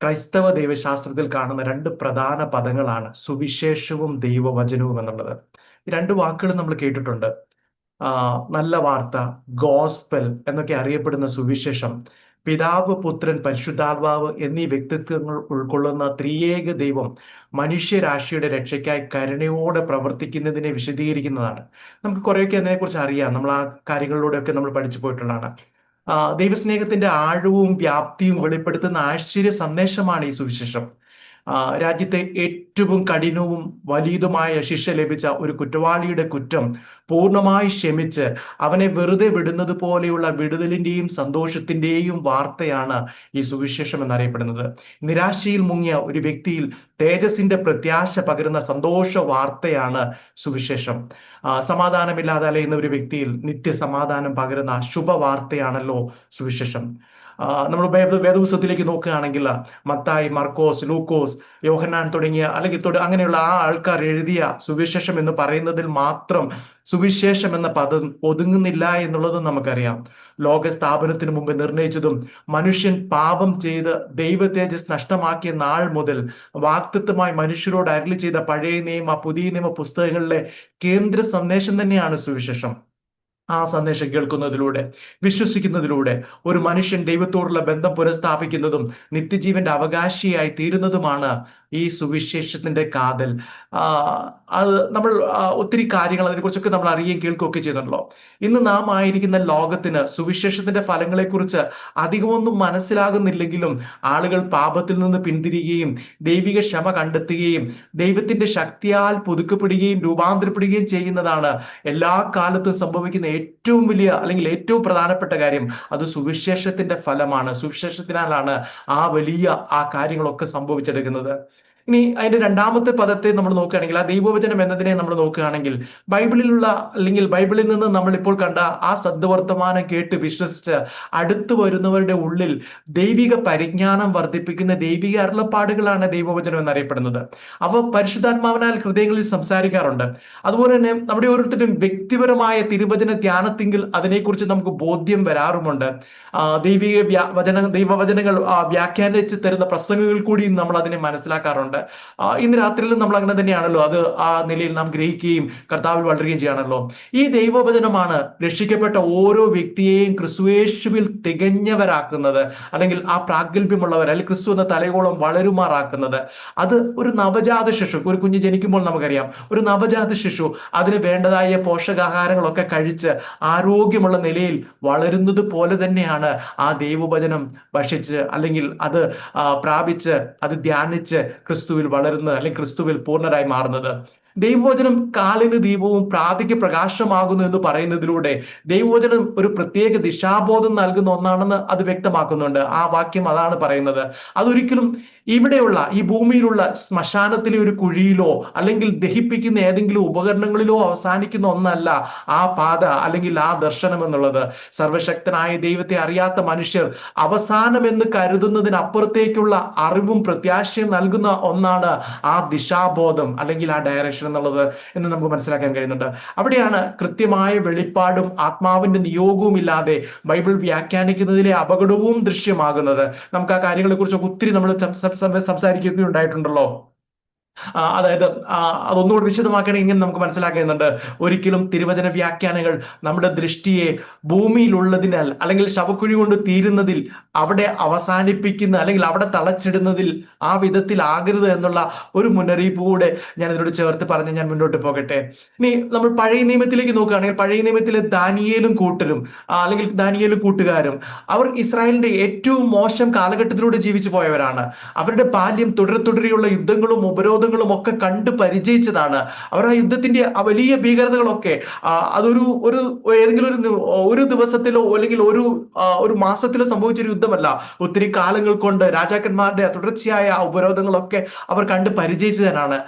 ക്രൈസ്തവ ദൈവശാസ്ത്രത്തിൽ കാണുന്ന രണ്ട് പ്രധാന പദങ്ങളാണ് സുവിശേഷവും ദൈവവചനവും എന്നുള്ളത്. ഈ രണ്ട് വാക്കുകൾ നമ്മൾ കേട്ടിട്ടുണ്ട്. നല്ല വാർത്ത ഗോസ്പെൽ എന്നൊക്കെ അറിയപ്പെടുന്ന സുവിശേഷം പിതാവ് പുത്രൻ പരിശുദ്ധാത്മാവ് എന്നീ വ്യക്തിത്വങ്ങൾ ഉൾക്കൊള്ളുന്ന ത്രിയേക ദൈവം മനുഷ്യരാശിയുടെ രക്ഷയ്ക്കായി കരുണയോടെ പ്രവർത്തിക്കുന്നതിനെ വിശദീകരിക്കുന്നതാണ്. നമുക്ക് കുറെയൊക്കെ അതിനെക്കുറിച്ച് അറിയാം. നമ്മൾ ആ കാര്യങ്ങളിലൂടെയൊക്കെ നമ്മൾ പഠിച്ചു പോയിട്ടുള്ളതാണ്. ദൈവസ്നേഹത്തിന്റെ ആഴവും വ്യാപ്തിയും വെളിപ്പെടുത്തുന്ന ആശ്ചര്യ സന്ദേശമാണ് ഈ സുവിശേഷം. രാജ്യത്തെ ഏറ്റവും കഠിനവും വലിയതുമായ ശിക്ഷ ലഭിച്ച ഒരു കുറ്റവാളിയുടെ കുറ്റം പൂർണമായി ക്ഷമിച്ച് അവനെ വെറുതെ വിടുന്നത് പോലെയുള്ള വിടുതലിന്റെയും സന്തോഷത്തിന്റെയും വാർത്തയാണ് ഈ സുവിശേഷം എന്നറിയപ്പെടുന്നത്. നിരാശയിൽ മുങ്ങിയ ഒരു വ്യക്തിയിൽ തേജസിന്റെ പ്രത്യാശ പകരുന്ന സന്തോഷ വാർത്തയാണ് സുവിശേഷം. സമാധാനമില്ലാതെ അലയുന്ന ഒരു വ്യക്തിയിൽ നിത്യസമാധാനം പകരുന്ന ശുഭവാർത്തയാണല്ലോ സുവിശേഷം. നമ്മൾ വേദപുസ്തകത്തിലേക്ക് നോക്കുകയാണെങ്കിൽ മത്തായി മർക്കോസ് ലൂക്കോസ് യോഹന്നാൻ തുടങ്ങിയ അല്ലെങ്കിൽ അങ്ങനെയുള്ള ആ ആൾക്കാർ എഴുതിയ സുവിശേഷം എന്ന് പറയുന്നതിൽ മാത്രം സുവിശേഷം എന്ന പദം ഒതുങ്ങുന്നില്ല എന്നുള്ളത് നമുക്കറിയാം. ലോക സ്ഥാപനത്തിന് മുമ്പ് നിർണയിച്ചതും മനുഷ്യൻ പാപം ചെയ്ത് ദൈവ തേജസ് നഷ്ടമാക്കിയ നാൾ മുതൽ വാക്തത്വമായി മനുഷ്യരോട് അരളി ചെയ്ത പഴയ നിയമ പുതിയ നിയമ പുസ്തകങ്ങളിലെ കേന്ദ്ര സന്ദേശം തന്നെയാണ് സുവിശേഷം. ആ സന്ദേശം കേൾക്കുന്നതിലൂടെ വിശ്വസിക്കുന്നതിലൂടെ ഒരു മനുഷ്യൻ ദൈവത്തോടുള്ള ബന്ധം പുനഃസ്ഥാപിക്കുന്നതും നിത്യജീവന്റെ അവകാശിയായി തീരുന്നതുമാണ് ഈ സുവിശേഷത്തിന്റെ കാതൽ. അത് നമ്മൾ ഒത്തിരി കാര്യങ്ങൾ അതിനെക്കുറിച്ചൊക്കെ നമ്മൾ അറിയുകയും കേൾക്കുകയൊക്കെ ചെയ്തിട്ടുണ്ടല്ലോ ഇന്ന് നാം ആയിരിക്കുന്ന ലോകത്തിന് സുവിശേഷത്തിന്റെ ഫലങ്ങളെക്കുറിച്ച് അധികമൊന്നും മനസ്സിലാകുന്നില്ലെങ്കിലും ആളുകൾ പാപത്തിൽ നിന്ന് പിന്തിരിയുകയും ദൈവിക ക്ഷമ കണ്ടെത്തുകയും ദൈവത്തിന്റെ ശക്തിയാൽ പുതുക്കപ്പെടുകയും രൂപാന്തരപ്പെടുകയും ചെയ്യുന്നതാണ് എല്ലാ കാലത്തും സംഭവിക്കുന്ന ഏറ്റവും വലിയ അല്ലെങ്കിൽ ഏറ്റവും പ്രധാനപ്പെട്ട കാര്യം. അത് സുവിശേഷത്തിന്റെ ഫലമാണ്. സുവിശേഷത്തിനാലാണ് ആ വലിയ ആ കാര്യങ്ങളൊക്കെ സംഭവിച്ചെടുക്കുന്നത്. ഇനി അതിന്റെ രണ്ടാമത്തെ പദത്തെ നമ്മൾ നോക്കുകയാണെങ്കിൽ ആ ദൈവവചനം എന്നതിനെ നമ്മൾ നോക്കുകയാണെങ്കിൽ ബൈബിളിലുള്ള അല്ലെങ്കിൽ ബൈബിളിൽ നിന്ന് നമ്മൾ ഇപ്പോൾ കണ്ട ആ സദ്വർത്തമാനം കേട്ട് വിശ്വസിച്ച് അടുത്തു വരുന്നവരുടെ ഉള്ളിൽ ദൈവിക പരിജ്ഞാനം വർദ്ധിപ്പിക്കുന്ന ദൈവിക അരുളപ്പാടുകളാണ് ദൈവവചനം എന്നറിയപ്പെടുന്നത്. അവ പരിശുദ്ധാത്മാവിനാൽ ഹൃദയങ്ങളിൽ സംസാരിക്കാറുണ്ട്. അതുപോലെ തന്നെ നമ്മുടെ ഓരോരുത്തരും വ്യക്തിപരമായ തിരുവചന ധ്യാനത്തിങ്കിൽ അതിനെക്കുറിച്ച് നമുക്ക് ബോധ്യം വരാറുമുണ്ട്. ദൈവിക വചന ദൈവവചനങ്ങൾ വ്യാഖ്യാനിച്ച് തരുന്ന പ്രസംഗങ്ങൾ കൂടി നമ്മൾ അതിനെ മനസ്സിലാക്കാറുണ്ട്. ഇന്ന് രാത്രിയിലും നമ്മൾ അങ്ങനെ തന്നെയാണല്ലോ. അത് ആ നിലയിൽ നാം ഗ്രഹിക്കുകയും കർത്താവിൽ വളരുകയും ചെയ്യാണല്ലോ ഈ ദൈവവചനമാണ് രക്ഷിക്കപ്പെട്ട ഓരോ വ്യക്തിയെയും ക്രിസ്തുവേശുവിൽ തികഞ്ഞവരാക്കുന്നത്. അല്ലെങ്കിൽ ആ പ്രാഗൽഭ്യമുള്ളവർ അല്ലെങ്കിൽ ക്രിസ്തു എന്ന തലയോളം വളരുമാറാക്കുന്നത്. അത് ഒരു നവജാത ശിശു ഒരു കുഞ്ഞ് ജനിക്കുമ്പോൾ നമുക്കറിയാം. ഒരു നവജാത ശിശു അതിന് വേണ്ടതായ പോഷകാഹാരങ്ങളൊക്കെ കഴിച്ച് ആരോഗ്യമുള്ള നിലയിൽ വളരുന്നത് പോലെ തന്നെയാണ് ആ ദൈവവചനം ഭക്ഷിച്ച് അല്ലെങ്കിൽ അത് പ്രാപിച്ച് അത് ധ്യാനിച്ച് ക്രിസ്തുവിൽ വളരുന്നത് അല്ലെങ്കിൽ ക്രിസ്തുവിൽ പൂർണരായി മാറുന്നത്. ദൈവവചനം കാലിന് ദീപവും പ്രാതിക്ക് പ്രകാശമാകുന്നു എന്ന് പറയുന്നതിലൂടെ ദൈവവചനം ഒരു പ്രത്യേക ദിശാബോധം നൽകുന്ന ഒന്നാണെന്ന് അത് വ്യക്തമാക്കുന്നുണ്ട്. ആ വാക്യം അതാണ് പറയുന്നത്. അതൊരിക്കലും ഇവിടെയുള്ള ഈ ഭൂമിയിലുള്ള ശ്മശാനത്തിലെ ഒരു കുഴിയിലോ അല്ലെങ്കിൽ ദഹിപ്പിക്കുന്ന ഏതെങ്കിലും ഉപകരണങ്ങളിലോ അവസാനിക്കുന്ന ഒന്നല്ല ആ പാത അല്ലെങ്കിൽ ആ ദർശനം എന്നുള്ളത്. സർവശക്തനായ ദൈവത്തെ അറിയാത്ത മനുഷ്യർ അവസാനം എന്ന് കരുതുന്നതിനപ്പുറത്തേക്കുള്ള അറിവും പ്രത്യാശയും നൽകുന്ന ഒന്നാണ് ആ ദിശാബോധം അല്ലെങ്കിൽ ആ ഡയറക്ഷൻ എന്നുള്ളത് എന്ന് നമുക്ക് മനസ്സിലാക്കാൻ കഴിയുന്നുണ്ട്. അവിടെയാണ് കൃത്യമായ വെളിപ്പാടും ആത്മാവിന്റെ നിയോഗവും ഇല്ലാതെ ബൈബിൾ വ്യാഖ്യാനിക്കുന്നതിലെ അപകടവും ദൃശ്യമാകുന്നത്. നമുക്ക് ആ കാര്യങ്ങളെ കുറിച്ച് ഒത്തിരി നമ്മൾ സംസാരിക്കുകയുണ്ടായിട്ടുണ്ടല്ലോ അതായത് അതൊന്നുകൂടി വിശദമാക്കണമെങ്കിൽ ഇങ്ങനെ നമുക്ക് മനസ്സിലാക്കുന്നുണ്ട് ഒരിക്കലും തിരുവചന വ്യാഖ്യാനങ്ങൾ നമ്മുടെ ദൃഷ്ടിയെ ഭൂമിയിലുള്ളതിനാൽ അല്ലെങ്കിൽ ശവക്കുഴി കൊണ്ട് തീരുന്നതിൽ അവിടെ അവസാനിപ്പിക്കുന്ന അല്ലെങ്കിൽ അവിടെ തളച്ചിടുന്നതിൽ ആ വിധത്തിൽ ആകരുത് എന്നുള്ള ഒരു മുന്നറിയിപ്പ് കൂടെ ഞാൻ ഇതിനോട് ചേർത്ത് പറഞ്ഞ് ഞാൻ മുന്നോട്ട് പോകട്ടെ. ഇനി നമ്മൾ പഴയ നിയമത്തിലേക്ക് നോക്കുകയാണെങ്കിൽ പഴയ നിയമത്തിലെ ദാനിയേലും കൂട്ടരും അല്ലെങ്കിൽ ദാനിയേലും കൂട്ടുകാരും അവർ ഇസ്രായേലിന്റെ ഏറ്റവും മോശം കാലഘട്ടത്തിലൂടെ ജീവിച്ചു പോയവരാണ്. അവരുടെ ബാല്യം തുടരെ തുടരെയുള്ള യുദ്ധങ്ങളും ഉപരോധങ്ങളും യുദ്ധങ്ങളും ഒക്കെ കണ്ട് പരിചയിച്ചതാണ്. അവർ ആ യുദ്ധത്തിന്റെ ആ വലിയ ഭീകരതകളൊക്കെ അതൊരു ഒരു ഏതെങ്കിലും ഒരു ഒരു ദിവസത്തിലോ അല്ലെങ്കിൽ ഒരു ഒരു മാസത്തിലോ സംഭവിച്ച ഒരു യുദ്ധമല്ല. ഒത്തിരി കാലങ്ങൾ കൊണ്ട് രാജാക്കന്മാരുടെ തുടർച്ചയായ ഉപരോധങ്ങളൊക്കെ അവർ കണ്ട് പരിചയിച്ചതിനാണ്.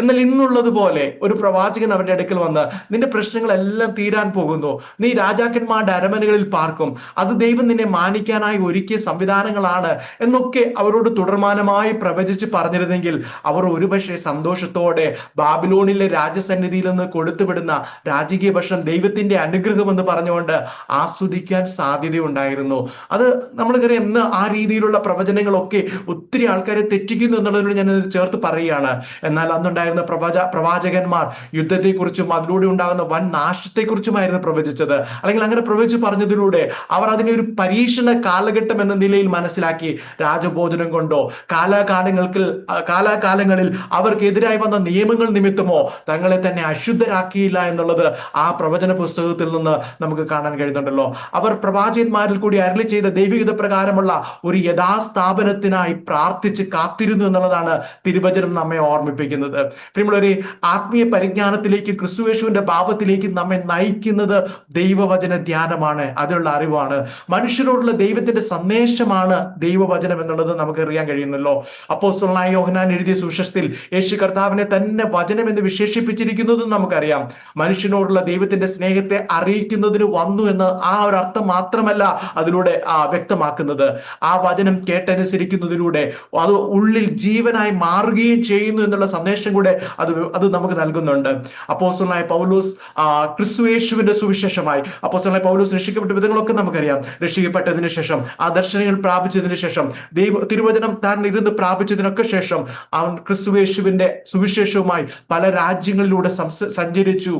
എന്നാൽ ഇന്നുള്ളതുപോലെ ഒരു പ്രവാചകൻ അവരുടെ അടുക്കൽ വന്ന് നിന്റെ പ്രശ്നങ്ങളെല്ലാം തീരാൻ പോകുന്നു. നീ രാജാക്കന്മാരുടെ അരമനകളിൽ പാർക്കും. അത് ദൈവം നിന്നെ മാനിക്കാനായി ഒരുക്കിയ സംവിധാനങ്ങളാണ് എന്നൊക്കെ അവരോട് തുടർമാനമായി പ്രവചിച്ച് പറഞ്ഞിരുന്നെങ്കിൽ അവർ ഒരുപക്ഷെ സന്തോഷത്തോടെ ബാബിലോണിലെ രാജസന്നിധിയിൽ നിന്ന് കൊടുത്തുവിടുന്ന രാജകീയ ഭക്ഷണം ദൈവത്തിന്റെ അനുഗ്രഹം എന്ന് പറഞ്ഞുകൊണ്ട് ആസ്വദിക്കാൻ സാധ്യതയുണ്ടായിരുന്നു. അത് നമ്മൾക്കറിയാം ഇന്ന് ആ രീതിയിലുള്ള പ്രവചനങ്ങളൊക്കെ ഒത്തിരി ആൾക്കാരെ തെറ്റിക്കുന്നു എന്നുള്ളതിനോട് ഞാൻ ചേർത്ത് പറയുകയാണ്. എന്നാൽ അന്നുണ്ടായിരുന്ന പ്രവച പ്രവാചകന്മാർ യുദ്ധത്തെക്കുറിച്ചും അതിലൂടെ ഉണ്ടാകുന്ന വൻ നാശത്തെക്കുറിച്ചുമായിരുന്നു പ്രവചിച്ചത്. അല്ലെങ്കിൽ അങ്ങനെ പ്രവചിച്ച് പറഞ്ഞതിലൂടെ അവർ അതിനെ ഒരു പരീക്ഷണ കാലഘട്ടം എന്ന നിലയിൽ മനസ്സിലാക്കി രാജബോധനം കൊണ്ടോ കാലാകാലങ്ങൾക്ക് കാലാകാലങ്ങളിൽ അവർക്കെതിരായി വന്ന നിയമങ്ങൾ നിമിത്തമോ തങ്ങളെ തന്നെ അശുദ്ധരാക്കിയില്ല എന്നുള്ളത് ആ പ്രവചന പുസ്തകത്തിൽ നിന്ന് നമുക്ക് കാണാൻ കഴിയുന്നുണ്ടല്ലോ. അവർ പ്രവാചകന്മാരിൽ കൂടി അരളി ചെയ്ത ദൈവികത പ്രകാരമുള്ള ഒരു യഥാസ്ഥാപനത്തിനായി പ്രാർത്ഥിച്ച് കാത്തിരുന്നു എന്നുള്ളതാണ് തിരുവചനം നമ്മെ ഓർമ്മിപ്പിക്കുന്നത്. നമ്മളൊരു ആത്മീയ പരിജ്ഞാനത്തിലേക്ക് ക്രിസ്തുവേശുവിന്റെ ഭാവത്തിലേക്ക് നമ്മെ നയിക്കുന്നത് ദൈവവചന ധ്യാനമാണ്. അതിനുള്ള അറിവാണ്. മനുഷ്യരോടുള്ള ദൈവത്തിന്റെ സന്ദേശമാണ് ദൈവവചനം എന്നുള്ളത് നമുക്ക് അറിയാൻ കഴിയുന്നല്ലോ. അപ്പോസ്തലനായ യോഹനാൻ എഴുതിയ സുശസ്തിൽ യേശു കർത്താവിനെ തന്നെ വചനം എന്ന് വിശേഷിപ്പിച്ചിരിക്കുന്നതും നമുക്കറിയാം. മനുഷ്യനോടുള്ള ദൈവത്തിന്റെ സ്നേഹത്തെ അറിയിക്കുന്നതിന് വന്നു എന്ന് ആ ഒരു അർത്ഥം മാത്രമല്ല അതിലൂടെ ആ വ്യക്തമാക്കുന്നത്. ആ വചനം കേട്ടനുസരിക്കുന്നതിലൂടെ അത് ഉള്ളിൽ ജീവനായി മാറുകയും ചെയ്യുന്നു എന്നുള്ള സന്ദേശം കൂടെ അത് അത് നമുക്ക് നൽകുന്നുണ്ട്. അപ്പോസ്തലനായ പൗലൂസ് ആ ക്രിസ്തുയേശുവിന്റെ സുവിശേഷമായി. അപ്പോസ്തലനായ പൗലൂസ് രക്ഷിക്കപ്പെട്ട വിധങ്ങളൊക്കെ നമുക്കറിയാം. രക്ഷിക്കപ്പെട്ടതിന് ശേഷം ആ ദർശനങ്ങൾ പ്രാപിച്ചതിന് ശേഷം ദൈവ തിരുവചനം താൻ ഇരുന്ന് പ്രാപിച്ചതിനൊക്കെ ശേഷം അവൻ ക്രിസ്തുവേശുവിന്റെ സുവിശേഷവുമായി പല രാജ്യങ്ങളിലൂടെ സഞ്ചരിച്ചു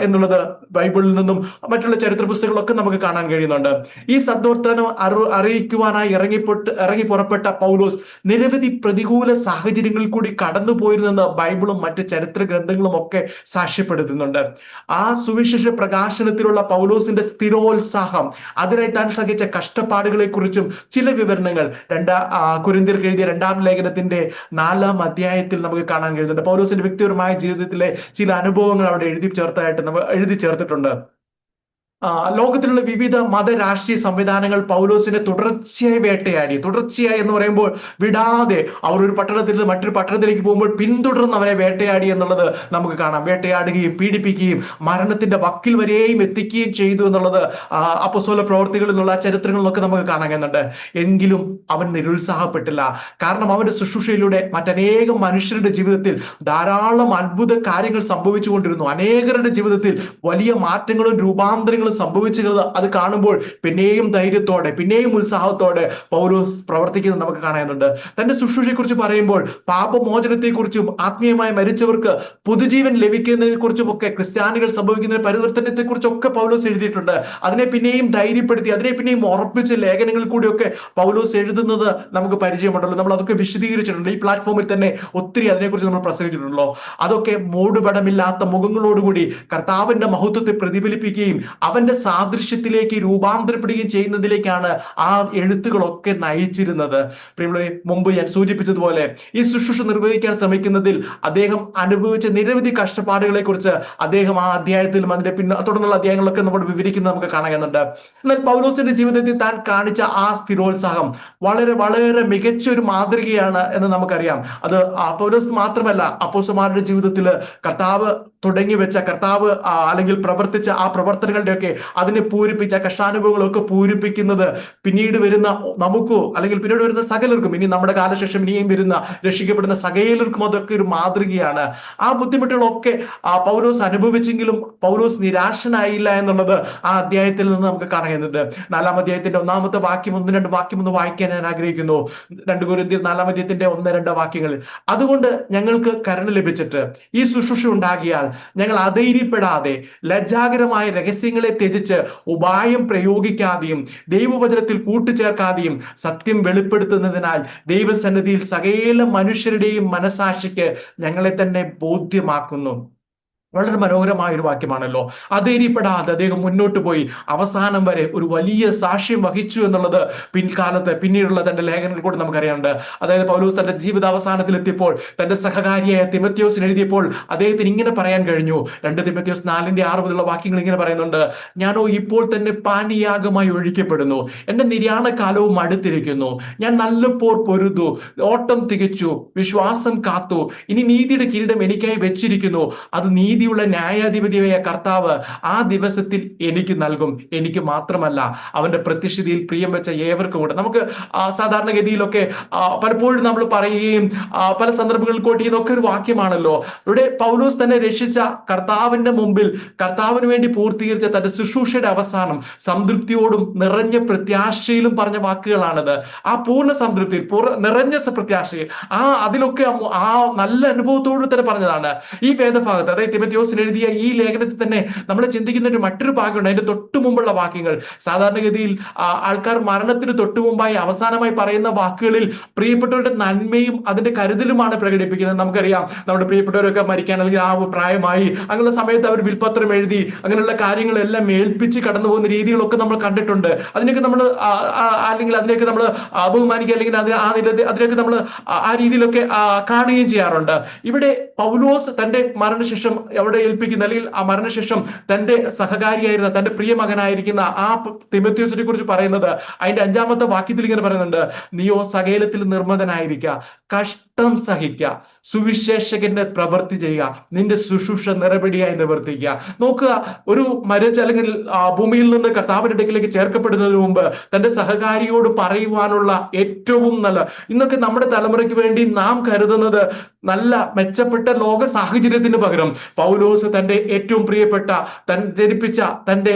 എന്നുള്ളത് ബൈബിളിൽ നിന്നും മറ്റുള്ള ചരിത്ര പുസ്തകങ്ങളൊക്കെ നമുക്ക് കാണാൻ കഴിയുന്നുണ്ട്. ഈ സദ്വർത്തനം അറി അറിയിക്കുവാനായി ഇറങ്ങിപ്പെട്ട് ഇറങ്ങി പുറപ്പെട്ട പൗലോസ് നിരവധി പ്രതികൂല സാഹചര്യങ്ങളിൽ കൂടി കടന്നു പോയിരുന്നെന്ന് ബൈബിളും മറ്റ് ചരിത്ര ഗ്രന്ഥങ്ങളും ഒക്കെ സാക്ഷ്യപ്പെടുത്തുന്നുണ്ട്. ആ സുവിശേഷ പ്രകാശനത്തിലുള്ള പൗലോസിന്റെ സ്ഥിരോത്സാഹം അതിനായി താൻ സഹിച്ച കഷ്ടപ്പാടുകളെ കുറിച്ചും ചില വിവരണങ്ങൾ രണ്ടാ ആ, കുരിന്തിയർക്ക് എഴുതിയ രണ്ടാം ലേഖനത്തിന്റെ നാലാം അധ്യായത്തിൽ നമുക്ക് കാണാൻ കഴിയുന്നുണ്ട് പൗലോസിന്റെ വ്യക്തിപരമായ ജീവിതത്തിലെ ചില അനുഭവങ്ങൾ അവിടെ എഴുതി ചേർത്തായിട്ട് നമ്മൾ എഴുതി ചേർത്തിട്ടുണ്ട്. ലോകത്തിലുള്ള വിവിധ മതരാഷ്ട്രീയ സംവിധാനങ്ങൾ പൗലോസിനെ തുടർച്ചയായി വേട്ടയാടി. തുടർച്ചയായി എന്ന് പറയുമ്പോൾ വിടാതെ അവർ ഒരു പട്ടണത്തിൽ നിന്ന് മറ്റൊരു പട്ടണത്തിലേക്ക് പോകുമ്പോൾ പിന്തുടർന്ന് അവനെ വേട്ടയാടി എന്നുള്ളത് നമുക്ക് കാണാം. വേട്ടയാടുകയും പീഡിപ്പിക്കുകയും മരണത്തിന്റെ വക്കിൽ വരെയും എത്തിക്കുകയും ചെയ്തു എന്നുള്ളത് അപ്പസോല പ്രവർത്തികളിൽ നിന്നുള്ള ചരിത്രങ്ങളിലൊക്കെ നമുക്ക് കാണാൻ കഴിയുന്നുണ്ട്. എങ്കിലും അവൻ നിരുത്സാഹപ്പെട്ടില്ല. കാരണം അവന്റെ ശുശ്രൂഷയിലൂടെ മറ്റനേകം മനുഷ്യരുടെ ജീവിതത്തിൽ ധാരാളം അത്ഭുത കാര്യങ്ങൾ സംഭവിച്ചുകൊണ്ടിരുന്നു. അനേകരുടെ ജീവിതത്തിൽ വലിയ മാറ്റങ്ങളും രൂപാന്തരങ്ങളും സംഭവിച്ചത് അത് കാണുമ്പോൾ പിന്നെയും ധൈര്യത്തോടെ പിന്നെയും ഉത്സാഹത്തോടെ പൗലോസ് പ്രവർത്തിക്കുന്നത് നമുക്ക് കാണാനുണ്ട്. തന്റെ ശുശ്രൂഷയെക്കുറിച്ച് പറയുമ്പോൾ പാപമോചനത്തെക്കുറിച്ചും ആത്മീയമായി മരിച്ചവർക്ക് പുതുജീവൻ ലഭിക്കുന്നതിനെ കുറിച്ചും ഒക്കെ ക്രിസ്ത്യാനികൾ സംഭവിക്കുന്ന പരിവർത്തനത്തെ കുറിച്ചൊക്കെ പൗലോസ് എഴുതിയിട്ടുണ്ട്. അതിനെ പിന്നെയും ധൈര്യപ്പെടുത്തി അതിനെ പിന്നെയും ഉറപ്പിച്ച് ലേഖനങ്ങളിൽ കൂടിയൊക്കെ പൗലോസ് എഴുതുന്നത് നമുക്ക് പരിചയമുണ്ടല്ലോ. നമ്മൾ അതൊക്കെ വിശദീകരിച്ചിട്ടുണ്ട്. ഈ പ്ലാറ്റ്ഫോമിൽ തന്നെ ഒത്തിരി അതിനെക്കുറിച്ച് നമ്മൾ പ്രസംഗിച്ചിട്ടുണ്ടല്ലോ. അതൊക്കെ മൂടുപടമില്ലാത്ത മുഖങ്ങളോടുകൂടി കർത്താവിന്റെ മഹത്വത്തെ പ്രതിഫലിപ്പിക്കുകയും അവന്റെ സാദൃശ്യത്തിലേക്ക് രൂപാന്തരപ്പെടുകയും ചെയ്യുന്നതിലേക്കാണ് ആ എഴുത്തുകളൊക്കെ നയിച്ചിരുന്നത്. പ്രിയമുള്ളവരെ മുമ്പ് ഞാൻ സൂചിപ്പിച്ചതുപോലെ ഈ ശുശ്രൂഷ നിർവഹിക്കാൻ ശ്രമിക്കുന്നതിൽ അദ്ദേഹം അനുഭവിച്ച നിരവധി കഷ്ടപ്പാടുകളെ കുറിച്ച് അദ്ദേഹം ആ അധ്യായത്തിലും അതിന്റെ പിന്നെ തുടർന്നുള്ള അധ്യായങ്ങളൊക്കെ നമ്മൾ വിവരിക്കുന്നത് നമുക്ക് കാണുന്നുണ്ട് എന്നാൽ പൗലോസിന്റെ ജീവിതത്തിൽ താൻ കാണിച്ച ആ സ്ഥിരോത്സാഹം വളരെ വളരെ മികച്ച ഒരു മാതൃകയാണ് എന്ന് നമുക്കറിയാം. അത് പൗലോസ് മാത്രമല്ല അപ്പോസമാരുടെ ജീവിതത്തിൽ കർത്താവ് തുടങ്ങി വെച്ച കർത്താവ് അല്ലെങ്കിൽ പ്രവർത്തിച്ച ആ പ്രവർത്തനങ്ങളുടെയൊക്കെ അതിനെ പൂരിപ്പിച്ച കഷ്ടാനുഭവങ്ങളൊക്കെ പൂരിപ്പിക്കുന്നത് പിന്നീട് വരുന്ന നമുക്കോ അല്ലെങ്കിൽ പിന്നീട് വരുന്ന സകലർക്കും ഇനി നമ്മുടെ കാലശേഷം ഇനിയും വരുന്ന രക്ഷിക്കപ്പെടുന്ന സകലർക്കും അതൊക്കെ ഒരു മാതൃകയാണ്. ആ ബുദ്ധിമുട്ടുകളൊക്കെ ആ പൗലോസ് അനുഭവിച്ചെങ്കിലും പൗലോസ് നിരാശനായില്ല എന്നുള്ളത് ആ അധ്യായത്തിൽ നിന്ന് നമുക്ക് കാണുന്നുണ്ട് നാലാം അധ്യായത്തിന്റെ ഒന്നാമത്തെ വാക്യം ഒന്ന് രണ്ട് വാക്യം ഒന്ന് വായിക്കാൻ ഞാൻ ആഗ്രഹിക്കുന്നു. രണ്ട് ഗുരുതി നാലാം അധ്യായത്തിന്റെ ഒന്ന് രണ്ട് വാക്യങ്ങളിൽ അതുകൊണ്ട് ഞങ്ങൾക്ക് കരുണ ലഭിച്ചിട്ട് ഈ ശുശ്രൂഷ ഉണ്ടാകിയാൽ ഞങ്ങൾ അധൈര്യപ്പെടാതെ ലജ്ജാകരമായ രഹസ്യങ്ങളെ ത്യജിച്ച് ഉപായം പ്രയോഗിക്കാതെയും ദൈവവചനത്തിൽ കൂട്ടിച്ചേർക്കാതെയും സത്യം വെളിപ്പെടുത്തുന്നതിനാൽ ദൈവസന്നിധിയിൽ സകല മനുഷ്യരുടെയും മനസാക്ഷിക്ക് ഞങ്ങളെ തന്നെ ബോധ്യമാക്കുന്നു. വളരെ മനോഹരമായ ഒരു വാക്യമാണല്ലോ. അധൈര്യപ്പെടാതെ അദ്ദേഹം മുന്നോട്ട് പോയി. അവസാനം വരെ ഒരു വലിയ സാക്ഷ്യം വഹിച്ചു എന്നുള്ളത് പിൻകാലത്ത് പിന്നീടുള്ള തന്റെ ലേഖനങ്ങൾ കൂടെ നമുക്കറിയാനുണ്ട്. അതായത് പൗലൂസ് തന്റെ ജീവിത അവസാനത്തിൽ എത്തിയപ്പോൾ തന്റെ സഹകാരിയായ തിമത്യോസിന് എഴുതിയപ്പോൾ അദ്ദേഹത്തിന് ഇങ്ങനെ പറയാൻ കഴിഞ്ഞു. രണ്ട് തിമത്യോസ് നാലിന്റെ ആറ് മുതലുള്ള വാക്യങ്ങൾ ഇങ്ങനെ പറയുന്നുണ്ട്. ഞാനോ ഇപ്പോൾ തന്നെ പാനീയാഗമായി ഒഴിക്കപ്പെടുന്നു. എന്റെ നിര്യാണ കാലവും അടുത്തിരിക്കുന്നു. ഞാൻ നല്ല പോർ പൊരുതു. ഓട്ടം തികച്ചു. വിശ്വാസം കാത്തു. ഇനി നീതിയുടെ കിരീടം എനിക്കായി വെച്ചിരിക്കുന്നു. അത് നീതി നീതിയുള്ള ന്യായാധിപതിയായ കർത്താവ് ആ ദിവസത്തിൽ എനിക്ക് നൽകും. എനിക്ക് മാത്രമല്ല അവന്റെ പ്രത്യക്ഷതയിൽ പ്രിയം വെച്ച ഏവർക്കും കൂടെ. നമുക്ക് സാധാരണഗതിയിലൊക്കെ പലപ്പോഴും നമ്മൾ പറയുകയും പല സന്ദർഭങ്ങളിൽ കോട്ട് ചെയ്യുന്നൊക്കെ ഒരു വാക്യമാണല്ലോ. ഇവിടെ പൗലോസ് തന്നെ രക്ഷിച്ച കർത്താവിന്റെ മുമ്പിൽ കർത്താവിന് വേണ്ടി പൂർത്തീകരിച്ച തന്റെ ശുശ്രൂഷയുടെ അവസാനം സംതൃപ്തിയോടും നിറഞ്ഞ പ്രത്യാശയിലും പറഞ്ഞ വാക്കുകളാണിത്. ആ പൂർണ സംതൃപ്തി നിറഞ്ഞ പ്രത്യാശയിൽ ആ അതിലൊക്കെ ആ നല്ല അനുഭവത്തോട് തന്നെ പറഞ്ഞതാണ്. ഈ വേദഭാഗത്ത് അതായത് തിമത്യോസിന് എഴുതിയ ഈ ലേഖനത്തിൽ തന്നെ നമ്മൾ ചിന്തിക്കുന്ന ഒരു മറ്റൊരു ഭാഗമുണ്ട്. അതിന്റെ തൊട്ടു മുമ്പുള്ള വാക്യങ്ങൾ. സാധാരണഗതിയിൽ ആൾക്കാർ മരണത്തിന് തൊട്ടു മുമ്പായി അവസാനമായി പറയുന്ന വാക്കുകളിൽ പ്രിയപ്പെട്ടവരുടെ നന്മയും അതിന്റെ കരുതലുമാണ് പ്രകടിപ്പിക്കുന്നത്. നമുക്കറിയാം നമ്മുടെ പ്രിയപ്പെട്ടവരൊക്കെ മരിക്കാൻ അല്ലെങ്കിൽ ആ പ്രായമായി അങ്ങനെയുള്ള സമയത്ത് അവർ വിൽപത്രം എഴുതി അങ്ങനെയുള്ള കാര്യങ്ങളെല്ലാം ഏൽപ്പിച്ച് കടന്നു പോകുന്ന രീതികളൊക്കെ നമ്മൾ കണ്ടിട്ടുണ്ട്. അതിനൊക്കെ നമ്മൾ അല്ലെങ്കിൽ അതിനൊക്കെ നമ്മൾ ബഹുമാനിക്കുക അല്ലെങ്കിൽ അതിന് ആ നില അതിനൊക്കെ നമ്മൾ ആ രീതിയിലൊക്കെ കാണുകയും ചെയ്യാറുണ്ട്. ഇവിടെ പൗലോസ് തന്റെ മരണശേഷം എവിടെ ഏൽപ്പിക്കുന്ന? അല്ലെങ്കിൽ ആ മരണശേഷം തന്റെ സഹകാരിയായിരുന്ന തന്റെ പ്രിയ മകനായിരിക്കുന്ന ആ തിമത്യോസിനെ കുറിച്ച് പറയുന്നത് അതിന്റെ അഞ്ചാമത്തെ വാക്യത്തിൽ ഇങ്ങനെ പറയുന്നുണ്ട് നീയോ സകേലത്തിൽ നിർമ്മതനായിരിക്കുക കഷ്ടം സഹിക്കുക സുവിശേഷകന്റെ പ്രവൃത്തി ചെയ്യുക. നിന്റെ ശുശ്രൂഷ നിറപടിയായി നിവർത്തിക്കുക. നോക്കുക ഒരു മരിച്ച അല്ലെങ്കിൽ ഭൂമിയിൽ നിന്ന് കർത്താവിന്റെ ഇടയ്ക്കിലേക്ക് ചേർക്കപ്പെടുന്നതിന് മുമ്പ് തന്റെ സഹകാരിയോട് പറയുവാനുള്ള ഏറ്റവും നല്ല ഇന്നൊക്കെ നമ്മുടെ തലമുറയ്ക്ക് വേണ്ടി നാം കരുതുന്നത് നല്ല മെച്ചപ്പെട്ട ലോക സാഹചര്യത്തിന് പകരം പൗലോസ് തന്റെ ഏറ്റവും പ്രിയപ്പെട്ട തൻ ജനിപ്പിച്ച തന്റെ